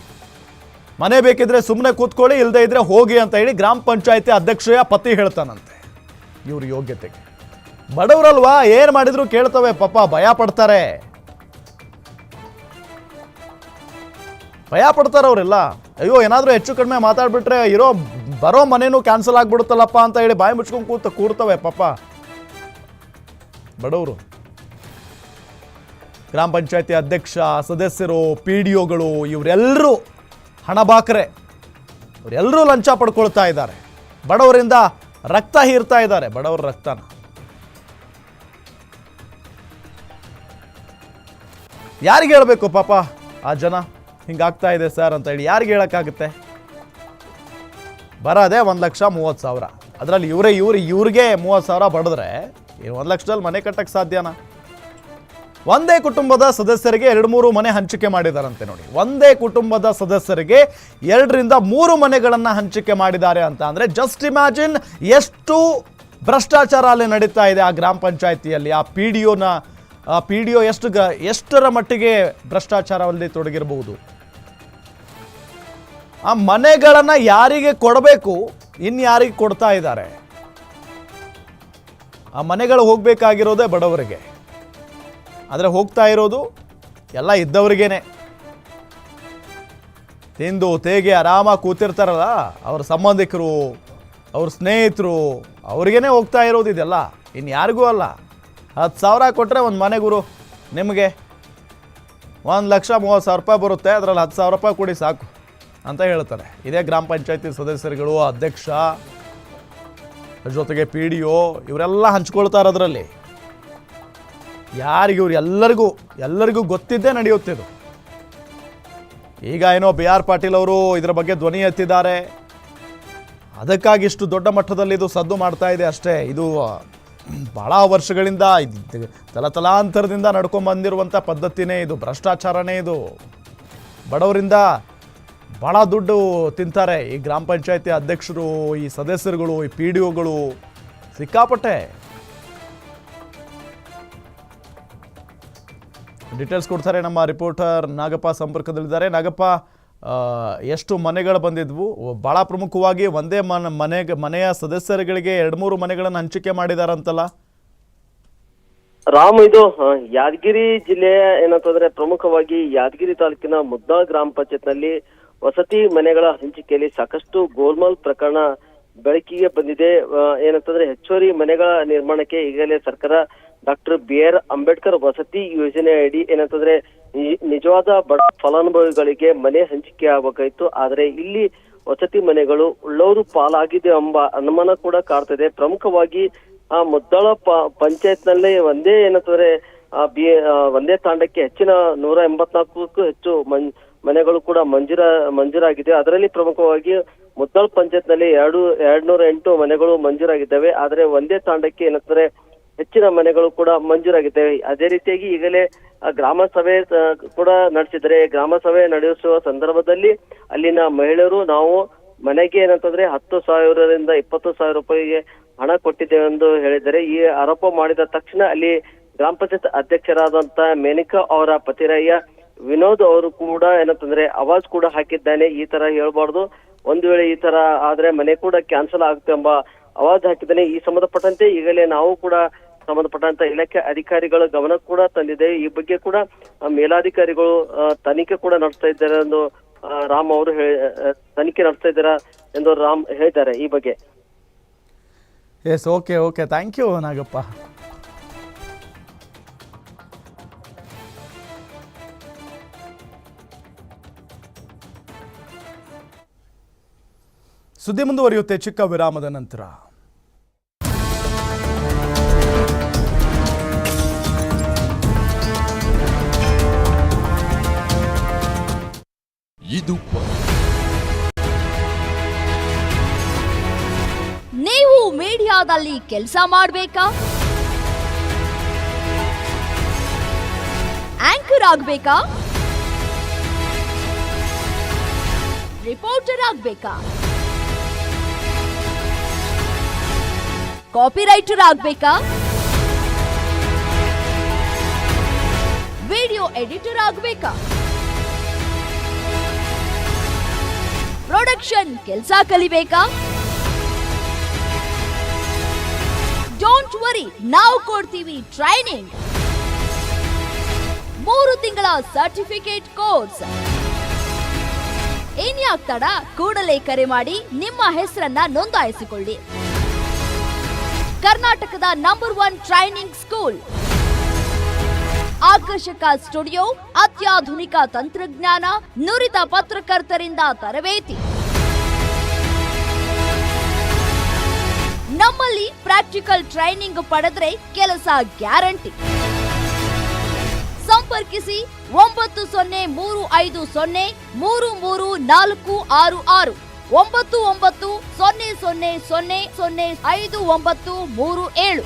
ಮನೆ ಬೇಕಿದ್ರೆ ಸುಮ್ಮನೆ ಕೂತ್ಕೊಳ್ಳಿ ಇಲ್ಲದೆ ಇದ್ರೆ ಹೋಗಿ ಅಂತ ಹೇಳಿ ಗ್ರಾಮ ಪಂಚಾಯತಿ ಅಧ್ಯಕ್ಷೆಯ ಪತಿ ಹೇಳ್ತಾನಂತೆ. ಇವ್ರ ಯೋಗ್ಯತೆಗೆ. ಬಡವರಲ್ವಾ, ಏನು ಮಾಡಿದ್ರು ಕೇಳ್ತವೆ, ಪಾಪ ಭಯ ಪಡ್ತಾರೆ. ಭಯ ಪಡ್ತಾರೆ ಅವರೆಲ್ಲ. ಅಯ್ಯೋ, ಏನಾದರೂ ಹೆಚ್ಚು ಕಡಿಮೆ ಮಾತಾಡ್ಬಿಟ್ರೆ ಇರೋ ಬರೋ ಮನೇನೂ ಕ್ಯಾನ್ಸಲ್ ಆಗ್ಬಿಡುತ್ತಲ್ಲಪ್ಪ ಅಂತ ಹೇಳಿ ಬಾಯಿ ಮುಚ್ಕೊಂಡು ಕೂತ ಕೂರ್ತವೆ ಪಾಪ. ಬಡವರು. ಗ್ರಾಮ ಪಂಚಾಯತಿ ಅಧ್ಯಕ್ಷ, ಸದಸ್ಯರು, ಪಿ ಡಿ ಒಗಳು ಇವರೆಲ್ಲರೂ ಹಣ ಬಾಕರೆ. ಇವರೆಲ್ಲರೂ ಲಂಚ ಪಡ್ಕೊಳ್ತಾ ಇದ್ದಾರೆ. ಬಡವರಿಂದ ರಕ್ತ ಹೀರ್ತಾ ಇದ್ದಾರೆ, ಬಡವರ ರಕ್ತನ. ಯಾರಿಗೆ ಹೇಳಬೇಕು ಪಾಪ ಆ ಜನ? ಹಿಂಗಾಗ್ತಾ ಇದೆ ಸರ್ ಅಂತ ಹೇಳಿ ಯಾರಿಗೆ ಹೇಳೋಕ್ಕಾಗುತ್ತೆ? ಬರೋದೇ ಒಂದು ಲಕ್ಷ ಮೂವತ್ತು ಸಾವಿರ. ಅದರಲ್ಲಿ ಇವರೇ ಇವ್ರು ಇವ್ರಿಗೆ ಮೂವತ್ತು ಸಾವಿರ ಬಡಿದ್ರೆ ಒಂದು ಲಕ್ಷದಲ್ಲಿ ಮನೆ ಕಟ್ಟಕ್ಕೆ ಸಾಧ್ಯನಾ? ಒಂದೇ ಕುಟುಂಬದ ಸದಸ್ಯರಿಗೆ ಎರಡು ಮೂರು ಮನೆ ಹಂಚಿಕೆ ಮಾಡಿದಾರಂತೆ ನೋಡಿ. ಒಂದೇ ಕುಟುಂಬದ ಸದಸ್ಯರಿಗೆ ಎರಡರಿಂದ ಮೂರು ಮನೆಗಳನ್ನು ಹಂಚಿಕೆ ಮಾಡಿದ್ದಾರೆ ಅಂತ ಅಂದರೆ ಜಸ್ಟ್ ಇಮ್ಯಾಜಿನ್ ಎಷ್ಟು ಭ್ರಷ್ಟಾಚಾರ ಅಲ್ಲಿ ನಡೀತಾ ಇದೆ ಆ ಗ್ರಾಮ ಪಂಚಾಯತಿಯಲ್ಲಿ. ಆ ಪಿ ಡಿ ಒನ ಪಿ ಡಿ ಒ ಎಷ್ಟು ಗ, ಎಷ್ಟರ ಮಟ್ಟಿಗೆ ಭ್ರಷ್ಟಾಚಾರದಲ್ಲಿ ತೊಡಗಿರಬಹುದು? ಆ ಮನೆಗಳನ್ನು ಯಾರಿಗೆ ಕೊಡಬೇಕು ಇನ್ಯಾರಿಗೆ ಕೊಡ್ತಾ ಇದ್ದಾರೆ? ಆ ಮನೆಗಳು ಹೋಗಬೇಕಾಗಿರೋದೇ ಬಡವರಿಗೆ. ಆದರೆ ಹೋಗ್ತಾ ಇರೋದು ಎಲ್ಲ ಇದ್ದವ್ರಿಗೇನೆ. ತಿಂದು ತೇಗೆ ಆರಾಮಾಗಿ ಕೂತಿರ್ತಾರಲ್ಲ, ಅವ್ರ ಸಂಬಂಧಿಕರು, ಅವ್ರ ಸ್ನೇಹಿತರು, ಅವ್ರಿಗೇನೆ ಹೋಗ್ತಾ ಇರೋದು ಇದೆಲ್ಲ. ಇನ್ನು ಯಾರಿಗೂ ಅಲ್ಲ. ಹತ್ತು ಸಾವಿರ ಕೊಟ್ಟರೆ ಒಂದು ಮನೆ ಗುರು, ನಿಮಗೆ. ಒಂದು ಲಕ್ಷ ಮೂವತ್ತು ಸಾವಿರ ರೂಪಾಯಿ ಬರುತ್ತೆ, ಅದರಲ್ಲಿ ಹತ್ತು ಸಾವಿರ ರೂಪಾಯಿ ಕೊಡಿ ಸಾಕು. ಅಂತ ಹೇಳ್ತಾರೆ. ಇದೇ ಗ್ರಾಮ ಪಂಚಾಯತಿ ಸದಸ್ಯರುಗಳು, ಅಧ್ಯಕ್ಷ, ಜೊತೆಗೆ ಪಿ ಡಿ ಒ ಇವರೆಲ್ಲ ಹಂಚ್ಕೊಳ್ತಾರೆ ಅದರಲ್ಲಿ ಯಾರಿಗೆ ಎಲ್ಲರಿಗೂ ಎಲ್ಲರಿಗೂ ಗೊತ್ತಿದ್ದೇ ನಡೆಯುತ್ತಿದ್ದು ಈಗ ಏನೋ ಬಿ ಆರ್ ಪಾಟೀಲ್ ಅವರು ಇದರ ಬಗ್ಗೆ ಧ್ವನಿ ಎತ್ತಿದ್ದಾರೆ. ಅದಕ್ಕಾಗಿ ಇಷ್ಟು ದೊಡ್ಡ ಮಟ್ಟದಲ್ಲಿ ಇದು ಸದ್ದು ಮಾಡ್ತಾ ಇದೆ ಅಷ್ಟೇ. ಇದು ಭಾಳ ವರ್ಷಗಳಿಂದ ಇದು ತಲತಲಾಂತರದಿಂದ ನಡ್ಕೊಂಡು ಬಂದಿರುವಂಥ ಪದ್ಧತಿನೇ ಇದು, ಭ್ರಷ್ಟಾಚಾರನೇ ಇದು. ಬಡವರಿಂದ ಭಾಳ ದುಡ್ಡು ತಿಂತಾರೆ ಈ ಗ್ರಾಮ ಪಂಚಾಯತಿ ಅಧ್ಯಕ್ಷರು, ಈ ಸದಸ್ಯರುಗಳು, ಈ ಪಿ ಡಿ ಒಗಳು. ಸಿಕ್ಕಾಪಟ್ಟೆ. ಡೀಟೇಲ್ಸ್ ಕೊಡ್ತಾರೆ ನಮ್ಮ ರಿಪೋರ್ಟರ್ ನಾಗಪ್ಪ ಸಂಪರ್ಕದಲ್ಲಿದ್ದಾರೆ. ನಾಗಪ್ಪ ಎಷ್ಟು ಮನೆಗಳು ಬಂದಿದ್ವು? ಭಾಳ ಪ್ರಮುಖವಾಗಿ ಒಂದೇ ಮನ ಮನೆಗೆ ಮನೆಯ ಸದಸ್ಯರುಗಳಿಗೆ ಎರಡು ಮೂರು ಮನೆಗಳನ್ನು ಹಂಚಿಕೆ ಮಾಡಿದಾರಂತಲ್ಲ? ರಾಮ್, ಇದು ಯಾದಗಿರಿ ಜಿಲ್ಲೆಯ ಏನಂತಂದ್ರೆ ಪ್ರಮುಖವಾಗಿ ಯಾದಗಿರಿ ತಾಲೂಕಿನ ಮುದ್ದಾಳ್ ಗ್ರಾಮ ಪಂಚಾಯತ್ನಲ್ಲಿ ವಸತಿ ಮನೆಗಳ ಹಂಚಿಕೆಯಲ್ಲಿ ಸಾಕಷ್ಟು ಗೋಲ್ಮಾಲ್ ಪ್ರಕರಣ ಬೆಳಕಿಗೆ ಬಂದಿದೆ. ಏನಂತಂದ್ರೆ ಹೆಚ್ಚುವರಿ ಮನೆಗಳ ನಿರ್ಮಾಣಕ್ಕೆ ಈಗಲೇ ಸರ್ಕಾರ ಡಾಕ್ಟರ್ ಬಿ ಆರ್ ಅಂಬೇಡ್ಕರ್ ವಸತಿ ಯೋಜನೆ ಅಡಿ ಏನಂತಂದ್ರೆ ನಿಜವಾದ ಬಡ ಫಲಾನುಭವಿಗಳಿಗೆ ಮನೆ ಹಂಚಿಕೆ ಆಗಬೇಕಾಯ್ತು. ಆದ್ರೆ ಇಲ್ಲಿ ವಸತಿ ಮನೆಗಳು ಉಳ್ಳವರು ಪಾಲಾಗಿದೆ ಎಂಬ ಅನುಮಾನ ಕೂಡ ಕಾಡ್ತಿದೆ. ಪ್ರಮುಖವಾಗಿ, ಆ, ಮುದ್ದಾಳ ಪಂಚಾಯತ್ನಲ್ಲೇ ಒಂದೇ ಏನಂತಂದ್ರೆ, ಆ, ಬಿ ಒಂದೇ ತಾಂಡಕ್ಕೆ ಹೆಚ್ಚಿನ ನೂರ ಎಂಬತ್ನಾಲ್ಕಕ್ಕೂ ಹೆಚ್ಚು ಮನ್ ಮನೆಗಳು ಕೂಡ ಮಂಜೂರ, ಮಂಜೂರಾಗಿದೆ. ಅದರಲ್ಲಿ ಪ್ರಮುಖವಾಗಿ ಮುದ್ದಾಳ್ ಪಂಚಾಯತ್ನಲ್ಲಿ ಎರಡು ಎರಡ್ ನೂರ ಎಂಟು ಮನೆಗಳು ಮಂಜೂರಾಗಿದ್ದಾವೆ. ಆದರೆ ಒಂದೇ ತಾಂಡಕ್ಕೆ ಏನಂತಾರೆ ಹೆಚ್ಚಿನ ಮನೆಗಳು ಕೂಡ ಮಂಜೂರಾಗಿದ್ದಾವೆ. ಅದೇ ರೀತಿಯಾಗಿ ಈಗಲೇ ಗ್ರಾಮ ಸಭೆ ಕೂಡ ನಡೆಸಿದರೆ, ಗ್ರಾಮ ಸಭೆ ನಡೆಸುವ ಸಂದರ್ಭದಲ್ಲಿ ಅಲ್ಲಿನ ಮಹಿಳೆಯರು ನಾವು ಮನೆಗೆ ಏನಂತಂದ್ರೆ ಹತ್ತು ಸಾವಿರದಿಂದ ಇಪ್ಪತ್ತು ಸಾವಿರ ರೂಪಾಯಿಗೆ ಹಣ ಕೊಟ್ಟಿದ್ದೇವೆ ಎಂದು ಹೇಳಿದರೆ, ಈ ಆರೋಪ ಮಾಡಿದ ತಕ್ಷಣ ಅಲ್ಲಿ ಗ್ರಾಮ ಪಂಚಾಯತ್ ಅಧ್ಯಕ್ಷರಾದಂತ ಮೇನಿಕಾ ಅವರ ಪತಿರಯ್ಯ ವಿನೋದ್ ಅವರು ಕೂಡ ಏನಂತಂದ್ರೆ ಅವಾಜ್ ಕೂಡ ಹಾಕಿದ್ದಾನೆ, ಈ ತರ ಹೇಳ್ಬಾರ್ದು. ಒಂದು ವೇಳೆ ಈ ತರ ಆದ್ರೆ ಮನೆ ಕೂಡ ಕ್ಯಾನ್ಸಲ್ ಆಗುತ್ತೆ ಎಂಬ ಅವಾಜ್ ಹಾಕಿದ್ದಾನೆ. ಈ ಸಂಬಂಧಪಟ್ಟಂತೆ ಈಗಲೇ ನಾವು ಕೂಡ ಸಂಬಂಧಪಟ್ಟಂತ ಇಲಾಖೆ ಅಧಿಕಾರಿಗಳ ಗಮನ ಕೂಡ ತಂದಿದೆ. ಈ ಬಗ್ಗೆ ಕೂಡ ಮೇಲಾಧಿಕಾರಿಗಳು ತನಿಖೆ ಕೂಡ ನಡೆಸ್ತಾ ಇದ್ದಾರೆ ಎಂದು ರಾಮ್ ಅವರು ತನಿಖೆ ನಡೆಸ್ತಾ ಇದ್ದಾರಾ ಎಂದು ರಾಮ್ ಹೇಳಿದ್ದಾರೆ ಈ ಬಗ್ಗೆ. Yes okay okay thank you Nagappa. ಸುದ್ದಿ ಮುಂದುವರಿಯುತ್ತೆ ಚಿಕ್ಕ ವಿರಾಮದ ನಂತರ. ಇದು ನೀವು ಮೀಡಿಯಾದಲ್ಲಿ ಕೆಲಸ ಮಾಡಬೇಕಾ? ಆಂಕರ್ ಆಗ್ಬೇಕಾ? ರಿಪೋರ್ಟರ್ ಆಗ್ಬೇಕಾ? ಕಾಪಿ ರೈಟರ್ ಆಗ್ಬೇಕಾ? ವಿಡಿಯೋ ಎಡಿಟರ್ ಆಗ್ಬೇಕಾ? ಪ್ರೊಡಕ್ಷನ್ ಕೆಲಸ ಕಲಿಬೇಕಾ? ಡೋಂಟ್ ವರಿ ನಾವು ಕೊಡ್ತೀವಿ ಟ್ರೈನಿಂಗ್ ಮೂರು ತಿಂಗಳ ಸರ್ಟಿಫಿಕೇಟ್ ಕೋರ್ಸ್ ಇನ್ಯಾಕ್ ಕೂಡಲೇ ಕರೆ ಮಾಡಿ, ನಿಮ್ಮ ಹೆಸರನ್ನ ನೋಂದಾಯಿಸಿಕೊಳ್ಳಿ. ಕರ್ನಾಟಕದ ನಂಬರ್ ಒನ್ ಟ್ರೈನಿಂಗ್ ಸ್ಕೂಲ್ ಆಕರ್ಷಕ ಸ್ಟುಡಿಯೋ, ಅತ್ಯಾಧುನಿಕ ತಂತ್ರಜ್ಞಾನ, ನುರಿತ ಪತ್ರಕರ್ತರಿಂದ ತರಬೇತಿ. ನಮ್ಮಲ್ಲಿ ಪ್ರಾಕ್ಟಿಕಲ್ ಟ್ರೈನಿಂಗ್ ಪಡೆದ್ರೆ ಕೆಲಸ ಗ್ಯಾರಂಟಿ ಸಂಪರ್ಕಿಸಿ ಒಂಬತ್ತು ಸೊನ್ನೆ ಮೂರು ಐದು ಸೊನ್ನೆ ಮೂರು ಮೂರು ನಾಲ್ಕು ಆರು ಆರು. ಒಂಬತ್ತು ಒಂಬತ್ತು ಸೊನ್ನೆ ಸೊನ್ನೆ ಸೊನ್ನೆ ಸೊನ್ನೆ ಐದು ಒಂಬತ್ತು ಮೂರು ಏಳು.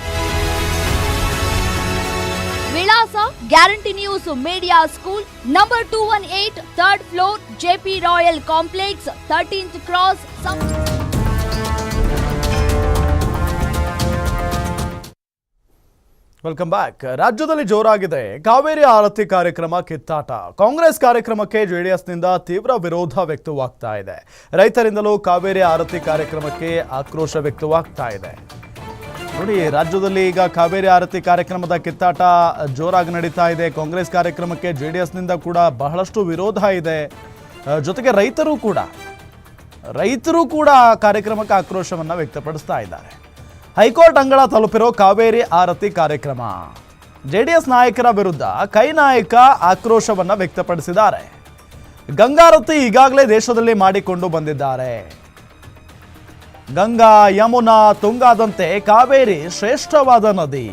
ವಿಳಾಸ Guarantee News Media School number two one eight third floor JP Royal Complex thirteenth cross welcome back ರಾಜ್ಯದಲ್ಲಿ ಜೋರಾಗಿದೆ. ಕಾವೇರಿ ಆರತಿ ಕಾರ್ಯಕ್ರಮ ಕಿತ್ತಾಟ. ಕಾಂಗ್ರೆಸ್ ಕಾರ್ಯಕ್ರಮಕ್ಕೆ ಜೆಡಿಎಸ್ನಿಂದ ತೀವ್ರ ವಿರೋಧ ವ್ಯಕ್ತವಾಗ್ತಾ ಇದೆ. ರೈತರಿಂದಲೂ ಕಾವೇರಿ ಆರತಿ ಕಾರ್ಯಕ್ರಮಕ್ಕೆ ಆಕ್ರೋಶ ವ್ಯಕ್ತವಾಗ್ತಾ ಇದೆ. ನೋಡಿ, ರಾಜ್ಯದಲ್ಲಿ ಈಗ ಕಾವೇರಿ ಆರತಿ ಕಾರ್ಯಕ್ರಮದ ಕಿತ್ತಾಟ ಜೋರಾಗಿ ನಡೀತಾ ಇದೆ. ಕಾಂಗ್ರೆಸ್ ಕಾರ್ಯಕ್ರಮಕ್ಕೆ ಜೆಡಿಎಸ್ನಿಂದ ಕೂಡ ಬಹಳಷ್ಟು ವಿರೋಧ ಇದೆ. ಜೊತೆಗೆ ರೈತರು ಕೂಡ ರೈತರು ಕೂಡ ಕಾರ್ಯಕ್ರಮಕ್ಕೆ ಆಕ್ರೋಶವನ್ನು ವ್ಯಕ್ತಪಡಿಸ್ತಾ ಇದ್ದಾರೆ. ಹೈಕೋರ್ಟ್ ಅಂಗಳ ತಲುಪಿರೋ ಕಾವೇರಿ ಆರತಿ ಕಾರ್ಯಕ್ರಮ. ಜೆಡಿಎಸ್ ನಾಯಕರ ವಿರುದ್ಧ ಕೈ ನಾಯಕ ಆಕ್ರೋಶವನ್ನು ವ್ಯಕ್ತಪಡಿಸಿದ್ದಾರೆ. ಗಂಗಾರತಿ ಈಗಾಗಲೇ ದೇಶದಲ್ಲಿ ಮಾಡಿಕೊಂಡು ಬಂದಿದ್ದಾರೆ. ಗಂಗಾ ಯಮುನಾ ತುಂಗಾದಂತೆ ಕಾವೇರಿ ಶ್ರೇಷ್ಠವಾದ ನದಿ.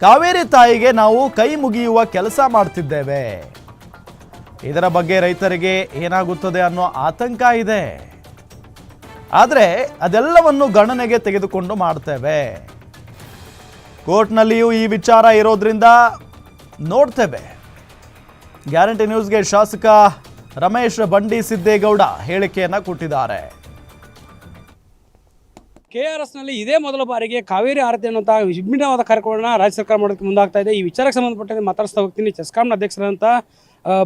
ಕಾವೇರಿ ತಾಯಿಗೆ ನಾವು ಕೈ ಮುಗಿಯುವ ಕೆಲಸ ಮಾಡ್ತಿದ್ದೇವೆ. ಇದರ ಬಗ್ಗೆ ರೈತರಿಗೆ ಏನಾಗುತ್ತದೆ ಅನ್ನೋ ಆತಂಕ ಇದೆ. ಆದರೆ ಅದೆಲ್ಲವನ್ನು ಗಣನೆಗೆ ತೆಗೆದುಕೊಂಡು ಮಾಡ್ತೇವೆ. ಕೋರ್ಟ್ನಲ್ಲಿಯೂ ಈ ವಿಚಾರ ಇರೋದ್ರಿಂದ ನೋಡ್ತೇವೆ. ಗ್ಯಾರಂಟಿ ನ್ಯೂಸ್ಗೆ ಶಾಸಕ ರಮೇಶ್ ಬಂಡಿ ಸಿದ್ದೇಗೌಡ ಹೇಳಿಕೆಯನ್ನು ಕೊಟ್ಟಿದ್ದಾರೆ. ಕೆ ಆರ್ ಎಸ್ನಲ್ಲಿ ಇದೇ ಮೊದಲ ಬಾರಿಗೆ ಕಾವೇರಿ ಆರತಿ ಅನ್ನುವಂತಹ ವಿಭಿನ್ನವಾದ ಕಾರ್ಯಕ್ರಮವನ್ನು ರಾಜ್ಯ ಸರ್ಕಾರ ಮಾಡೋದಕ್ಕೆ ಮುಂದಾಗ್ತಾ ಇದೆ. ಈ ವಿಚಾರಕ್ಕೆ ಸಂಬಂಧಪಟ್ಟಂತೆ ಮಾತಾಡ್ತಾ ಹೋಗ್ತೀನಿ. ಚೆಸ್ಕಾಂನ ಅಧ್ಯಕ್ಷರಾದಂಥ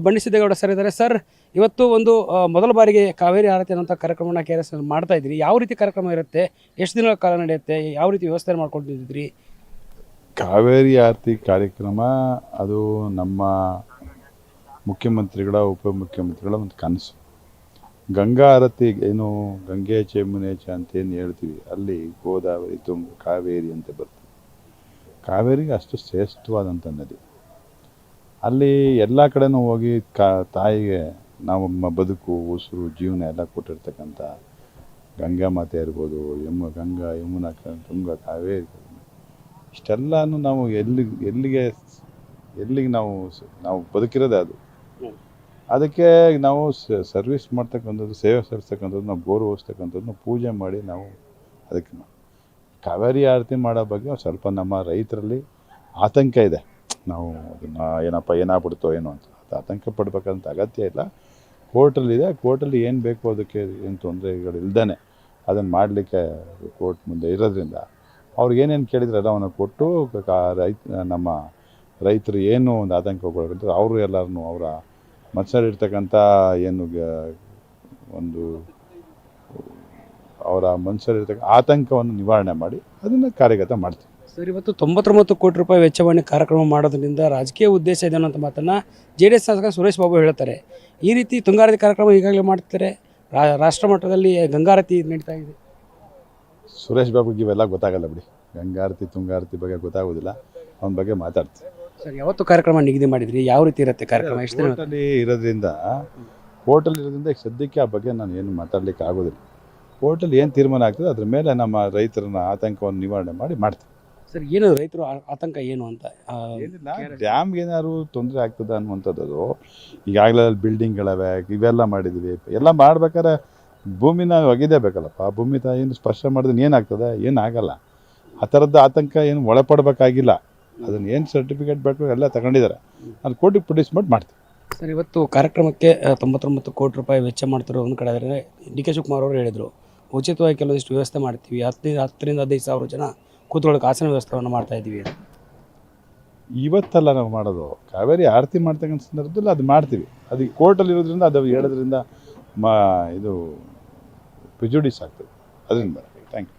ಬಂಡಿ ಸಿದ್ದೇಗೌಡ ಸರ್ ಇದ್ದಾರೆ. ಸರ್, ಇವತ್ತು ಒಂದು ಮೊದಲ ಬಾರಿಗೆ ಕಾವೇರಿ ಆರತಿ ಅನ್ನೋಂಥ ಕಾರ್ಯಕ್ರಮನ ಕೆ ಎಸ್ ಮಾಡ್ತಾ ಇದ್ದೀರಿ ಯಾವ ರೀತಿ ಕಾರ್ಯಕ್ರಮ ಇರುತ್ತೆ? ಎಷ್ಟು ದಿನಗಳ ಕಾಲ ನಡೆಯುತ್ತೆ? ಯಾವ ರೀತಿ ವ್ಯವಸ್ಥೆ ಮಾಡ್ಕೊಂಡಿದ್ದೀರಿ? ಕಾವೇರಿ ಆರತಿ ಕಾರ್ಯಕ್ರಮ, ಅದು ನಮ್ಮ ಮುಖ್ಯಮಂತ್ರಿಗಳ ಉಪಮುಖ್ಯಮಂತ್ರಿಗಳ ಒಂದು ಕನಸು. ಗಂಗಾ ಆರತಿ ಏನು ಗಂಗೆ ಚೆಮ್ಮುನೇಚ ಅಂತ ಏನು ಹೇಳ್ತೀವಿ. ಅಲ್ಲಿ ಗೋದಾವರಿ ತುಂಬ ಕಾವೇರಿ ಅಂತ ಬರ್ತದೆ. ಕಾವೇರಿಗೆ ಅಷ್ಟು ಶ್ರೇಷ್ಠವಾದಂಥ ನದಿ. ಅಲ್ಲಿ ಎಲ್ಲ ಕಡೆನೂ ಹೋಗಿ ಕಾ ತಾಯಿಗೆ ನಾವು ನಮ್ಮ ಬದುಕು ಉಸಿರು ಜೀವನ ಎಲ್ಲ ಕೊಟ್ಟಿರ್ತಕ್ಕಂಥ ಗಂಗಾ ಮಾತೆ ಇರ್ಬೋದು ಯಮ್ಮ ಗಂಗಾ ಯಮುನಾ ತುಂಗ ಕಾವೇರಿ ಇಷ್ಟೆಲ್ಲನೂ ನಾವು ಎಲ್ಲಿ ಎಲ್ಲಿಗೆ ಎಲ್ಲಿಗೆ ನಾವು ನಾವು ಬದುಕಿರೋದೇ ಅದು. ಅದಕ್ಕೆ ನಾವು ಸರ್ವಿಸ್ ಮಾಡ್ತಕ್ಕಂಥದ್ದು ಸೇವೆ ಸಲ್ಲಿಸ್ತಕ್ಕಂಥದ್ದು ನಾವು ಗೌರವಿಸ್ತಕ್ಕಂಥದ್ದು ನಾವು ಪೂಜೆ ಮಾಡಿ ನಾವು ಅದಕ್ಕೆ ಕಾವೇರಿ ಆರತಿ ಮಾಡೋ ಬಗ್ಗೆ ಸ್ವಲ್ಪ ನಮ್ಮ ರೈತರಲ್ಲಿ ಆತಂಕ ಇದೆ. ನಾವು ಅದನ್ನು ಏನಪ್ಪ, ಏನಾಗ್ಬಿಡ್ತೋ ಏನೋ ಅಂತ. ಅದು ಆತಂಕ ಪಡ್ಬೇಕಂತ ಅಗತ್ಯ ಇಲ್ಲ. ಕೋರ್ಟಲ್ಲಿದೆ. ಕೋರ್ಟಲ್ಲಿ ಏನು ಬೇಕು ಅದಕ್ಕೆ ಏನು ತೊಂದರೆಗಳು ಇಲ್ದೇ ಅದನ್ನು ಮಾಡಲಿಕ್ಕೆ ಕೋರ್ಟ್ ಮುಂದೆ ಇರೋದ್ರಿಂದ ಅವ್ರಿಗೆ ಏನೇನು ಕೇಳಿದ್ರೆ ಎಲ್ಲವನ್ನು ಕೊಟ್ಟು ರೈತ, ನಮ್ಮ ರೈತರು ಏನು ಒಂದು ಆತಂಕಗೊಳ್ತಾರೆ ಅವರು ಎಲ್ಲರನ್ನು ಅವರ ಮನಸ್ಸಲ್ಲಿರ್ತಕ್ಕಂಥ ಏನು ಒಂದು ಅವರ ಮನಸ್ಸಲ್ಲಿರ್ತಕ್ಕ ಆತಂಕವನ್ನು ನಿವಾರಣೆ ಮಾಡಿ ಅದನ್ನು ಕಾರ್ಯಗತ ಮಾಡ್ತೀವಿ. ಸರ್ ಇವತ್ತು ತೊಂಬತ್ತೊಂಬತ್ತು ಕೋಟಿ ರೂಪಾಯಿ ವೆಚ್ಚವನ್ನು ಕಾರ್ಯಕ್ರಮ ಮಾಡೋದ್ರಿಂದ ರಾಜಕೀಯ ಉದ್ದೇಶ ಇದೆ ಅನ್ನೋಂಥ ಮಾತನ್ನು ಜೆ ಡಿ ಎಸ್ ಶಾಸಕ ಸುರೇಶ್ ಬಾಬು ಹೇಳ್ತಾರೆ ಈ ರೀತಿ ತುಂಗಾರತಿ ಕಾರ್ಯಕ್ರಮ ಈಗಾಗಲೇ ಮಾಡ್ತಾರೆ ರಾಷ್ಟ್ರ ಮಟ್ಟದಲ್ಲಿ ಗಂಗಾರತಿ ನಡೀತಾ ಇದೆ. ಸುರೇಶ್ ಬಾಬುಗೆ ಇವೆಲ್ಲ ಗೊತ್ತಾಗಲ್ಲ ಬಿಡಿ. ಗಂಗಾರತಿ ತುಂಗಾರತಿ ಬಗ್ಗೆ ಗೊತ್ತಾಗೋದಿಲ್ಲ ಅವನ ಬಗ್ಗೆ ಮಾತಾಡ್ತೀವಿ ಸರ್ ಯಾವತ್ತು ಕಾರ್ಯಕ್ರಮ ನಿಗದಿ ಮಾಡಿದ್ರಿ? ಯಾವ ರೀತಿ ಇರುತ್ತೆ ಕಾರ್ಯಕ್ರಮ? ಎಷ್ಟು ದಿನ ಇರೋದ್ರಿಂದ ಹೋಟೆಲ್ ಇರೋದ್ರಿಂದ ಈಗ ಸದ್ಯಕ್ಕೆ ಆ ಬಗ್ಗೆ ನಾನು ಏನು ಮಾತಾಡ್ಲಿಕ್ಕೆ ಆಗೋದಿಲ್ಲ. ಹೋಟೆಲ್ ಏನು ತೀರ್ಮಾನ ಆಗ್ತದೆ ಅದ್ರ ಮೇಲೆ ನಮ್ಮ ರೈತರನ್ನ ಆತಂಕವನ್ನು ನಿವಾರಣೆ ಮಾಡಿ ಮಾಡ್ತೀವಿ ಸರ್ ಏನು ರೈತರು ಆತಂಕ ಏನು ಅಂತ? ಡ್ಯಾಮ್ ಡ್ಯಾಮ್ಗೆ ಏನಾದ್ರು ತೊಂದರೆ ಆಗ್ತದೆ ಅನ್ನುವಂಥದ್ದು ಈಗಾಗಲೇ ಅಲ್ಲಿ ಬಿಲ್ಡಿಂಗ್ಗಳವೆ ಇವೆಲ್ಲ ಮಾಡಿದ್ವಿ. ಎಲ್ಲ ಮಾಡ್ಬೇಕಾದ್ರೆ ಭೂಮಿನ ಒಗಿದೇ ಬೇಕಲ್ಲಪ್ಪ ಆ ಭೂಮಿ ತಾಯಿನ ಸ್ಪರ್ಶ ಮಾಡಿದ್ರೆ ಏನಾಗ್ತದೆ? ಏನಾಗಲ್ಲ. ಆ ಥರದ್ದು ಆತಂಕ ಏನು ಒಳಪಡಬೇಕಾಗಿಲ್ಲ. ಅದನ್ನ ಏನು ಸರ್ಟಿಫಿಕೇಟ್ ಬೇಕು ಎಲ್ಲ ತಗೊಂಡಿದ್ದಾರೆ. ಅದು ಕೋಟಿ ಪ್ರೊಡ್ಯೂಸ್ ಮಾಡಿ ಮಾಡ್ತೀವಿ. ಸರ್ ಇವತ್ತು ಕಾರ್ಯಕ್ರಮಕ್ಕೆ ತೊಂಬತ್ತೊಂಬತ್ತು ಕೋಟಿ ರೂಪಾಯಿ ವೆಚ್ಚ ಮಾಡ್ತಿರೋ ಒಂದು ಕಡೆ ಆದರೆ ಡಿ ಕೆ ಶಿವಕುಮಾರ್ ಅವರು ಹೇಳಿದರು ಉಚಿತವಾಗಿ ಕೆಲವೊಂದಿಷ್ಟು ವ್ಯವಸ್ಥೆ ಮಾಡ್ತೀವಿ. ಹತ್ತು ಹತ್ತರಿಂದ ಹದಿನೈದು ಸಾವಿರ ಜನ ಕೂತ್ಕೊಳ್ಳೋಕೆ ಆಸನ ವ್ಯವಸ್ಥೆಯನ್ನು ಮಾಡ್ತಾ ಇದ್ದೀವಿ. ಇವತ್ತಲ್ಲ ನಾವು ಮಾಡೋದು. ಕಾವೇರಿ ಆರತಿ ಮಾಡ್ತಕ್ಕಂಥ ಸಂದರ್ಭದಲ್ಲಿ ಅದು ಮಾಡ್ತೀವಿ. ಅದು ಕೋರ್ಟಲ್ಲಿ ಇರೋದ್ರಿಂದ ಅದು ಹೇಳೋದ್ರಿಂದ ಮಾ ಇದು ಪ್ರಿಜುಡಿಸ್ ಆಗ್ತದೆ. ಅದರಿಂದ ಥ್ಯಾಂಕ್ ಯು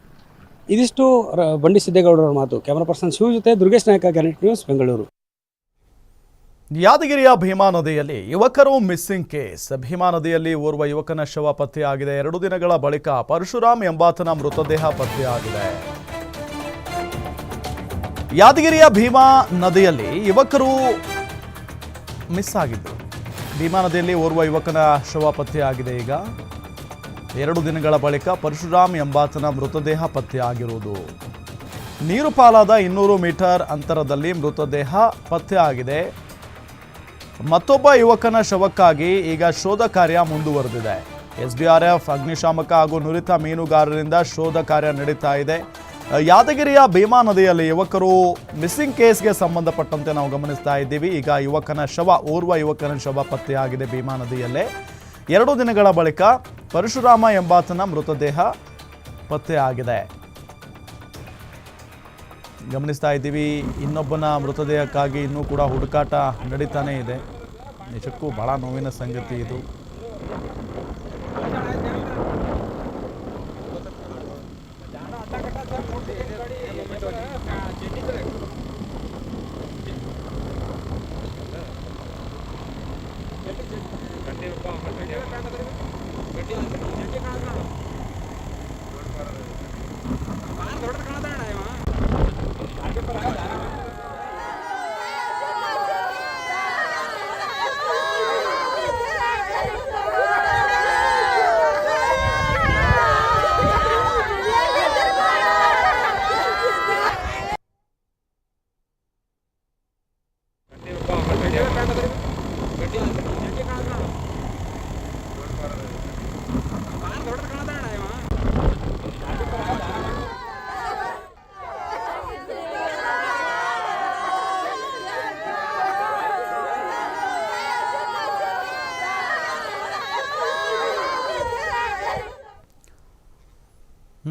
ಇದಿಷ್ಟು ರ- ಬಂಡಿ ಸಿದ್ದೇಗೌಡರ ಮಾತು. ಕ್ಯಾಮರಾ ಪರ್ಸನ್ ಶಿವ ಜೊತೆ ದುರ್ಗೇಶ್ ನಾಯಕ ಗ್ಯಾನೆಟ್ ನ್ಯೂಸ್ ಬೆಂಗಳೂರು ಯಾದಗಿರಿಯ ಭೀಮಾ ನದಿಯಲ್ಲಿ ಯುವಕರು ಮಿಸ್ಸಿಂಗ್ ಕೇಸ್. ಭೀಮಾ ನದಿಯಲ್ಲಿ ಓರ್ವ ಯುವಕನ ಶವ ಪತ್ತೆಯಾಗಿದೆ. ಎರಡು ದಿನಗಳ ಬಳಿಕ ಪರಶುರಾಮ್ ಎಂಬಾತನ ಮೃತದೇಹ ಪತ್ತೆಯಾಗಿದೆ. ಯಾದಗಿರಿಯ ಭೀಮಾ ನದಿಯಲ್ಲಿ ಯುವಕರು ಮಿಸ್ ಆಗಿದ್ದರು ಭೀಮಾ ನದಿಯಲ್ಲಿ ಓರ್ವ ಯುವಕನ ಶವ ಪತ್ತೆಯಾಗಿದೆ ಈಗ. ಎರಡು ದಿನಗಳ ಬಳಿಕ ಪರಶುರಾಮ್ ಎಂಬಾತನ ಮೃತದೇಹ ಪತ್ತೆಯಾಗಿರುವುದು ನೀರು ಪಾಲಾದ ಇನ್ನೂರು ಮೀಟರ್ ಅಂತರದಲ್ಲಿ ಮೃತದೇಹ ಪತ್ತೆಯಾಗಿದೆ ಮತ್ತೊಬ್ಬ ಯುವಕನ ಶವಕ್ಕಾಗಿ ಈಗ ಶೋಧ ಕಾರ್ಯ ಮುಂದುವರೆದಿದೆ. ಎಸ್ಡಿಆರ್ಎಫ್, ಅಗ್ನಿಶಾಮಕ ಹಾಗೂ ನುರಿತ ಮೀನುಗಾರರಿಂದ ಶೋಧ ಕಾರ್ಯ ನಡೀತಾ ಇದೆ. ಯಾದಗಿರಿಯ ಭೀಮಾ ನದಿಯಲ್ಲಿ ಯುವಕರು ಮಿಸ್ಸಿಂಗ್ ಕೇಸ್ಗೆ ಸಂಬಂಧಪಟ್ಟಂತೆ ನಾವು ಗಮನಿಸ್ತಾ ಇದ್ದೀವಿ. ಈಗ ಯುವಕನ ಶವ, ಓರ್ವ ಯುವಕನ ಶವ ಪತ್ತೆಯಾಗಿದೆ ಭೀಮಾ ನದಿಯಲ್ಲೇ. ಎರಡು ದಿನಗಳ ಬಳಿಕ ಪರಶುರಾಮ ಎಂಬಾತನ ಮೃತದೇಹ ಪತ್ತೆಯಾಗಿದೆ. ಗಮನಿಸ್ತಾ ಇದ್ದೀವಿ. ಇನ್ನೊಬ್ಬನ ಮೃತದೇಹಕ್ಕಾಗಿ ಇನ್ನೂ ಕೂಡ ಹುಡುಕಾಟ ನಡೀತಾನೇ ಇದೆ. ನಿಜಕ್ಕೂ ಬಹಳ ನೋವಿನ ಸಂಗತಿ ಇದು.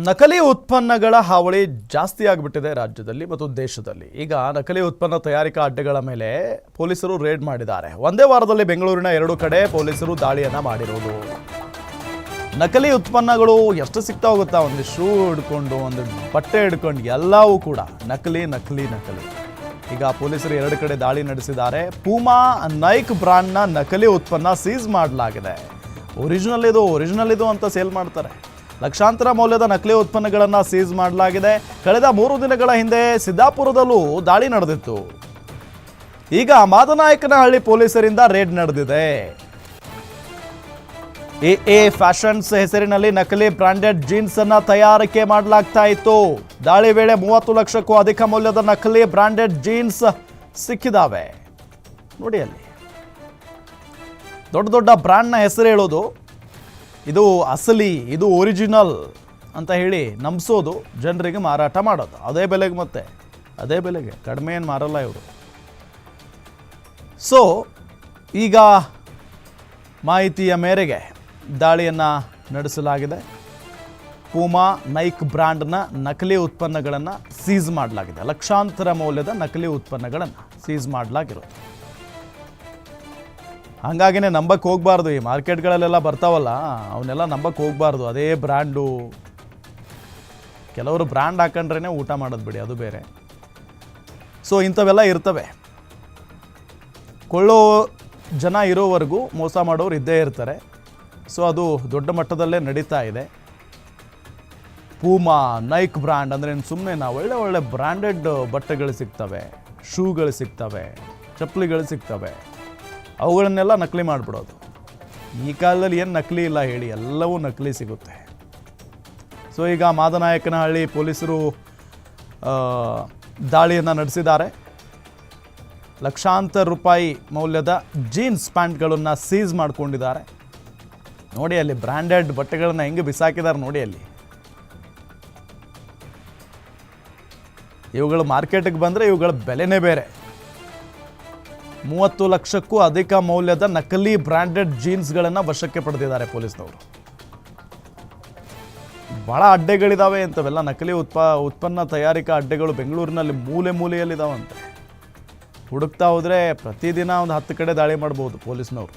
ನಕಲಿ ಉತ್ಪನ್ನಗಳ ಹಾವಳಿ ಜಾಸ್ತಿ ಆಗಿಬಿಟ್ಟಿದೆ ರಾಜ್ಯದಲ್ಲಿ ಮತ್ತು ದೇಶದಲ್ಲಿ. ಈಗ ನಕಲಿ ಉತ್ಪನ್ನ ತಯಾರಿಕಾ ಅಡ್ಡೆಗಳ ಮೇಲೆ ಪೊಲೀಸರು ರೇಡ್ ಮಾಡಿದ್ದಾರೆ. ಒಂದೇ ವಾರದಲ್ಲಿ ಬೆಂಗಳೂರಿನ ಎರಡು ಕಡೆ ಪೊಲೀಸರು ದಾಳಿಯನ್ನ ಮಾಡಿರೋದು. ನಕಲಿ ಉತ್ಪನ್ನಗಳು ಎಷ್ಟು ಸಿಗ್ತಾ ಹೋಗುತ್ತಾ ಒಂದು ಶೂ ಹಿಡ್ಕೊಂಡು, ಒಂದು ಬಟ್ಟೆ ಹಿಡ್ಕೊಂಡು ಎಲ್ಲವೂ ಕೂಡ ನಕಲಿ ನಕಲಿ ನಕಲಿ. ಈಗ ಪೊಲೀಸರು ಎರಡು ಕಡೆ ದಾಳಿ ನಡೆಸಿದ್ದಾರೆ. ಪೂಮಾ ನೈಕ್ ಬ್ರ್ಯಾಂಡ್ನ ನಕಲಿ ಉತ್ಪನ್ನ ಸೀಸ್ ಮಾಡಲಾಗಿದೆ. ಒರಿಜಿನಲ್ ಇದು ಒರಿಜಿನಲ್ ಇದು ಅಂತ ಸೇಲ್ ಮಾಡ್ತಾರೆ. ಲಕ್ಷಾಂತರ ಮೌಲ್ಯದ ನಕಲಿ ಉತ್ಪನ್ನಗಳನ್ನು ಸೀಸ್ ಮಾಡಲಾಗಿದೆ. ಕಳೆದ ಮೂರು ದಿನಗಳ ಹಿಂದೆ ಸಿದ್ದಾಪುರದಲ್ಲೂ ದಾಳಿ ನಡೆದಿತ್ತು. ಈಗ ಮಾದನಾಯಕನಹಳ್ಳಿ ಪೊಲೀಸರಿಂದ ರೇಡ್ ನಡೆದಿದೆ. ಎ ಎ ಫ್ಯಾಷನ್ಸ್ ಹೆಸರಿನಲ್ಲಿ ನಕಲಿ ಬ್ರಾಂಡೆಡ್ ಜೀನ್ಸ್ ಅನ್ನ ತಯಾರಿಕೆ ಮಾಡಲಾಗ್ತಾ ಇತ್ತು. ದಾಳಿ ವೇಳೆ ಮೂವತ್ತು ಲಕ್ಷಕ್ಕೂ ಅಧಿಕ ಮೌಲ್ಯದ ನಕಲಿ ಬ್ರಾಂಡೆಡ್ ಜೀನ್ಸ್ ಸಿಕ್ಕಿದಾವೆ. ನೋಡಿ ಅಲ್ಲಿ. ದೊಡ್ಡ ದೊಡ್ಡ ಬ್ರ್ಯಾಂಡ್ನ ಹೆಸರು ಹೇಳೋದು ಇದು ಅಸಲಿ, ಇದು ಒರಿಜಿನಲ್ ಅಂತ ಹೇಳಿ ನಂಬಿಸೋದು ಜನರಿಗೆ ಮಾರಾಟ ಮಾಡೋದು. ಅದೇ ಬೆಲೆಗೆ ಮತ್ತೆ, ಅದೇ ಬೆಲೆಗೆ. ಕಡಿಮೆ ಏನು ಮಾರಲ್ಲ ಇವರು. ಸೊ ಈಗ ಮಾಹಿತಿಯ ಮೇರೆಗೆ ದಾಳಿಯನ್ನು ನಡೆಸಲಾಗಿದೆ. ಪೂಮಾ ನೈಕ್ ಬ್ರ್ಯಾಂಡ್ನ ನಕಲಿ ಉತ್ಪನ್ನಗಳನ್ನು ಸೀಸ್ ಮಾಡಲಾಗಿದೆ. ಲಕ್ಷಾಂತರ ಮೌಲ್ಯದ ನಕಲಿ ಉತ್ಪನ್ನಗಳನ್ನು ಸೀಸ್ ಮಾಡಲಾಗಿರೋದು. ಹಾಗಾಗಿನೇ ನಂಬಕ್ಕೆ ಹೋಗಬಾರ್ದು. ಈ ಮಾರ್ಕೆಟ್ಗಳಲ್ಲೆಲ್ಲ ಬರ್ತಾವಲ್ಲ, ಅವನ್ನೆಲ್ಲ ನಂಬಕ್ಕೆ ಹೋಗಬಾರ್ದು. ಅದೇ ಬ್ರ್ಯಾಂಡು. ಕೆಲವರು ಬ್ರ್ಯಾಂಡ್ ಹಾಕೊಂಡ್ರೇ ಊಟ ಮಾಡೋದು ಬಿಡಿ, ಅದು ಬೇರೆ. ಸೊ ಇಂಥವೆಲ್ಲ ಇರ್ತವೆ. ಕೊಳ್ಳೋ ಜನ ಇರೋವರೆಗೂ ಮೋಸ ಮಾಡೋರು ಇದ್ದೇ ಇರ್ತಾರೆ. ಸೊ ಅದು ದೊಡ್ಡ ಮಟ್ಟದಲ್ಲೇ ನಡೀತಾ ಇದೆ. ಪೂಮಾ ನೈಕ್ ಬ್ರ್ಯಾಂಡ್ ಅಂದರೆ ಸುಮ್ಮನೆ ನಾವು ಒಳ್ಳೆ ಒಳ್ಳೆ ಬ್ರ್ಯಾಂಡೆಡ್ ಬಟ್ಟೆಗಳು ಸಿಗ್ತವೆ ಶೂಗಳು ಸಿಗ್ತವೆ, ಚಪ್ಪಲಿಗಳು ಸಿಗ್ತವೆ. ಅವುಗಳನ್ನೆಲ್ಲ ನಕಲಿ ಮಾಡಿಬಿಡೋದು. ಈ ಕಾಲದಲ್ಲಿ ಏನು ನಕಲಿ ಇಲ್ಲ ಹೇಳಿ, ಎಲ್ಲವೂ ನಕಲಿ ಸಿಗುತ್ತೆ. ಸೊ ಈಗ ಮಾದನಾಯಕನಹಳ್ಳಿ ಪೊಲೀಸರು ದಾಳಿಯನ್ನು ನಡೆಸಿದ್ದಾರೆ. ಲಕ್ಷಾಂತರ ರೂಪಾಯಿ ಮೌಲ್ಯದ ಜೀನ್ಸ್ ಪ್ಯಾಂಟ್ಗಳನ್ನು ಸೀಸ್ ಮಾಡ್ಕೊಂಡಿದ್ದಾರೆ. ನೋಡಿ ಅಲ್ಲಿ ಬ್ರ್ಯಾಂಡೆಡ್ ಬಟ್ಟೆಗಳನ್ನು ಹೆಂಗೆ ಬಿಸಾಕಿದ್ದಾರೆ ನೋಡಿ ಅಲ್ಲಿ. ಇವುಗಳು ಮಾರ್ಕೆಟಿಗೆ ಬಂದರೆ ಇವುಗಳ ಬೆಲೆನೇ ಬೇರೆ. ಮೂವತ್ತು ಲಕ್ಷಕ್ಕೂ ಅಧಿಕ ಮೌಲ್ಯದ ನಕಲಿ ಬ್ರ್ಯಾಂಡೆಡ್ ಜೀನ್ಸ್ಗಳನ್ನು ವಶಕ್ಕೆ ಪಡೆದಿದ್ದಾರೆ ಪೊಲೀಸ್ನವರು. ಭಾಳ ಅಡ್ಡೆಗಳಿದಾವೆ ಅಂತವೆಲ್ಲ ನಕಲಿ ಉತ್ಪ, ಉತ್ಪನ್ನ ತಯಾರಿಕಾ ಅಡ್ಡೆಗಳು ಬೆಂಗಳೂರಿನಲ್ಲಿ ಮೂಲೆ ಮೂಲೆಯಲ್ಲಿದ್ದಾವಂತೆ ಹುಡುಕ್ತಾ ಹೋದರೆ ಪ್ರತಿದಿನ ಒಂದು ಹತ್ತು ಕಡೆ ದಾಳಿ ಮಾಡ್ಬೋದು ಪೊಲೀಸ್ನವರು.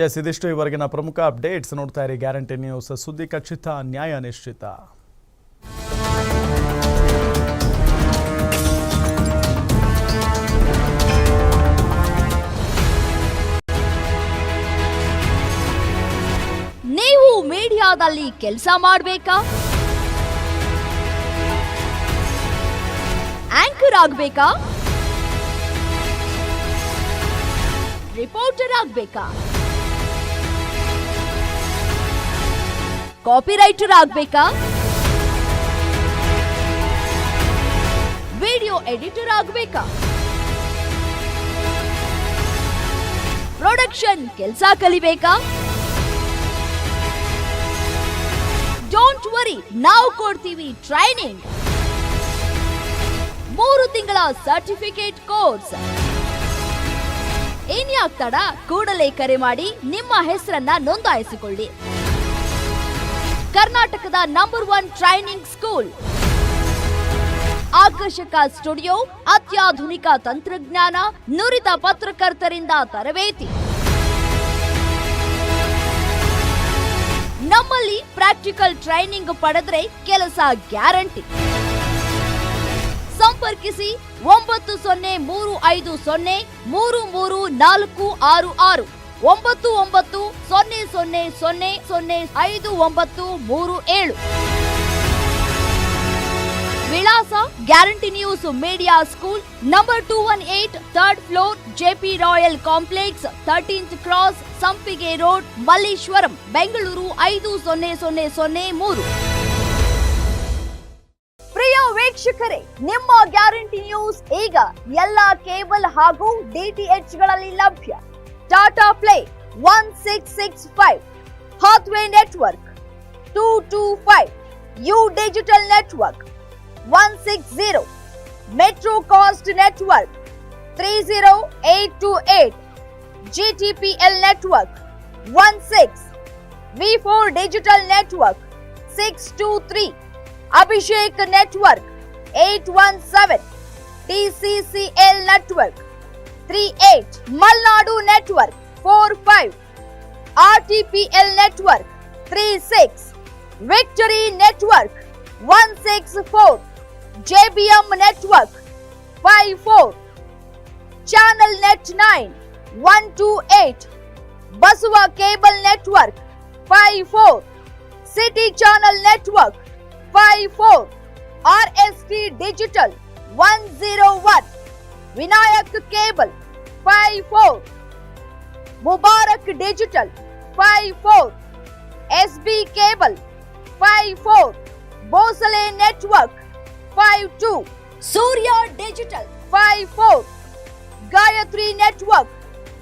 ಎಸ್ ಇದಿಷ್ಟು ಇವರೆಗಿನ ಪ್ರಮುಖ ಅಪ್ಡೇಟ್ಸ್ ನೋಡ್ತಾ ಇರಿ. ಗ್ಯಾರಂಟಿ ನ್ಯೂಸ್, ಸುದ್ದಿ ಖಚಿತ, ನ್ಯಾಯ ನಿಶ್ಚಿತ. ನೀವು ಮೀಡಿಯಾದಲ್ಲಿ ಕೆಲಸ ಮಾಡಬೇಕಾ? ಆಂಕರ್ ಆಗಬೇಕಾ? ರಿಪೋರ್ಟರ್ ಆಗ್ಬೇಕಾ? ಕಾಪಿ ರೈಟರ್ ಆಗ್ಬೇಕಾ? ವಿಡಿಯೋ ಎಡಿಟರ್ ಆಗ್ಬೇಕಾ? ಪ್ರೊಡಕ್ಷನ್ ಕೆಲಸ ಕಲಿಬೇಕಾ? ಡೋಂಟ್ ವರಿ ನಾವು ಕೊಡ್ತೀವಿ ಟ್ರೈನಿಂಗ್ ಮೂರು ತಿಂಗಳ ಸರ್ಟಿಫಿಕೇಟ್ ಕೋರ್ಸ್ ಏನ್ಯಾಗ್ತಾಡ ತಡ ಕೂಡಲೇ ಕರೆ ಮಾಡಿ ನಿಮ್ಮ ಹೆಸರನ್ನ ನೋಂದಾಯಿಸಿಕೊಳ್ಳಿ. ಕರ್ನಾಟಕದ ನಂಬರ್ ಒನ್ ಟ್ರೈನಿಂಗ್ ಸ್ಕೂಲ್ ಆಕರ್ಷಕ ಸ್ಟುಡಿಯೋ, ಅತ್ಯಾಧುನಿಕ ತಂತ್ರಜ್ಞಾನ, ನುರಿತ ಪತ್ರಕರ್ತರಿಂದ ತರಬೇತಿ. ನಮ್ಮಲ್ಲಿ ಪ್ರಾಕ್ಟಿಕಲ್ ಟ್ರೈನಿಂಗ್ ಪಡೆದ್ರೆ ಕೆಲಸ ಗ್ಯಾರಂಟಿ ಸಂಪರ್ಕಿಸಿ ಒಂಬತ್ತು ಸೊನ್ನೆ ಮೂರು ಐದು ಸೊನ್ನೆ ಮೂರು ಮೂರು ನಾಲ್ಕು ಆರು ಆರು. ಒಂಬತ್ತು ಒಂಬತ್ತು ಸೊನ್ನೆ ಸೊನ್ನೆ ಸೊನ್ನೆ ಸೊನ್ನೆ ಐದು ಒಂಬತ್ತು ಮೂರು ಏಳು. ವಿಳಾಸ Guarantee News Media School number two one eight third floor JP Royal Complex thirteenth cross Sampige road Malleshwaram, Bengaluru ಐದು ಸೊನ್ನೆ ಸೊನ್ನೆ ಸೊನ್ನೆ ಮೂರು. ಪ್ರಿಯ ವೀಕ್ಷಕರೇ, ನಿಮ್ಮ ಗ್ಯಾರಂಟಿ ನ್ಯೂಸ್ ಈಗ ಎಲ್ಲ ಕೇಬಲ್ ಹಾಗೂ ಡಿಟಿಎಚ್ಗಳಲ್ಲಿ ಲಭ್ಯ. Tata Play one six six five Hathway network two two five U digital network one six zero Metro Cast network three zero eight two eight Three eight, Malnadu Network four five, RTPL Network three six, Victory Network 164 JBM Network five four, Channel Net 9 128 Basua Cable Network five four, City Channel Network five four, RST Digital 101 Vinayak cable five four Mubarak digital five four S B cable five four Bosle network five two Surya digital five four Gayatri network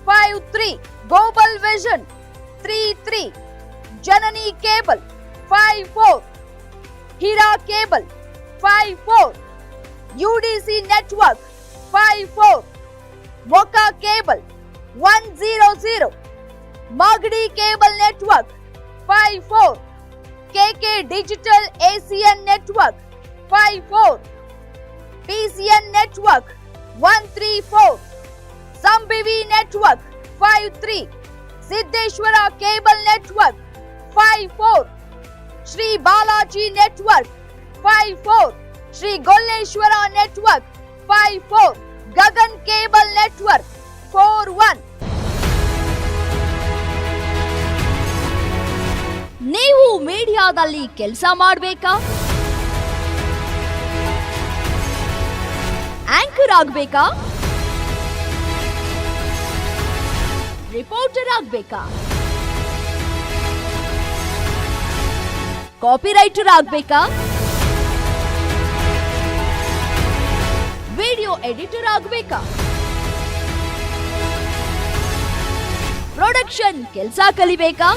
five three Global Vision three three Janani cable five four Heera cable five four UDC network 54 Mocha Cable 100 Magdi Cable Network 54 KK Digital ACN Network 54 PCN Network 134 Sambivi Network 53 Siddheshwara Cable Network 54 Shri Balaji Network 54 Shri Golleshwara Network 54 Gagan Cable Network 41 ನೀವು ಮೀಡಿಯಾದಲ್ಲಿ ಕೆಲಸ ಮಾಡಬೇಕಾ? Anchor ಆಗಬೇಕಾ? Reporter ಆಗಬೇಕಾ? Copywriter ಆಗ್ಬೇಕಾ? Video editor ಆಗ್ಬೇಕಾ? Production ಕೆಲಸ ಕಲಿಬೇಕಾ?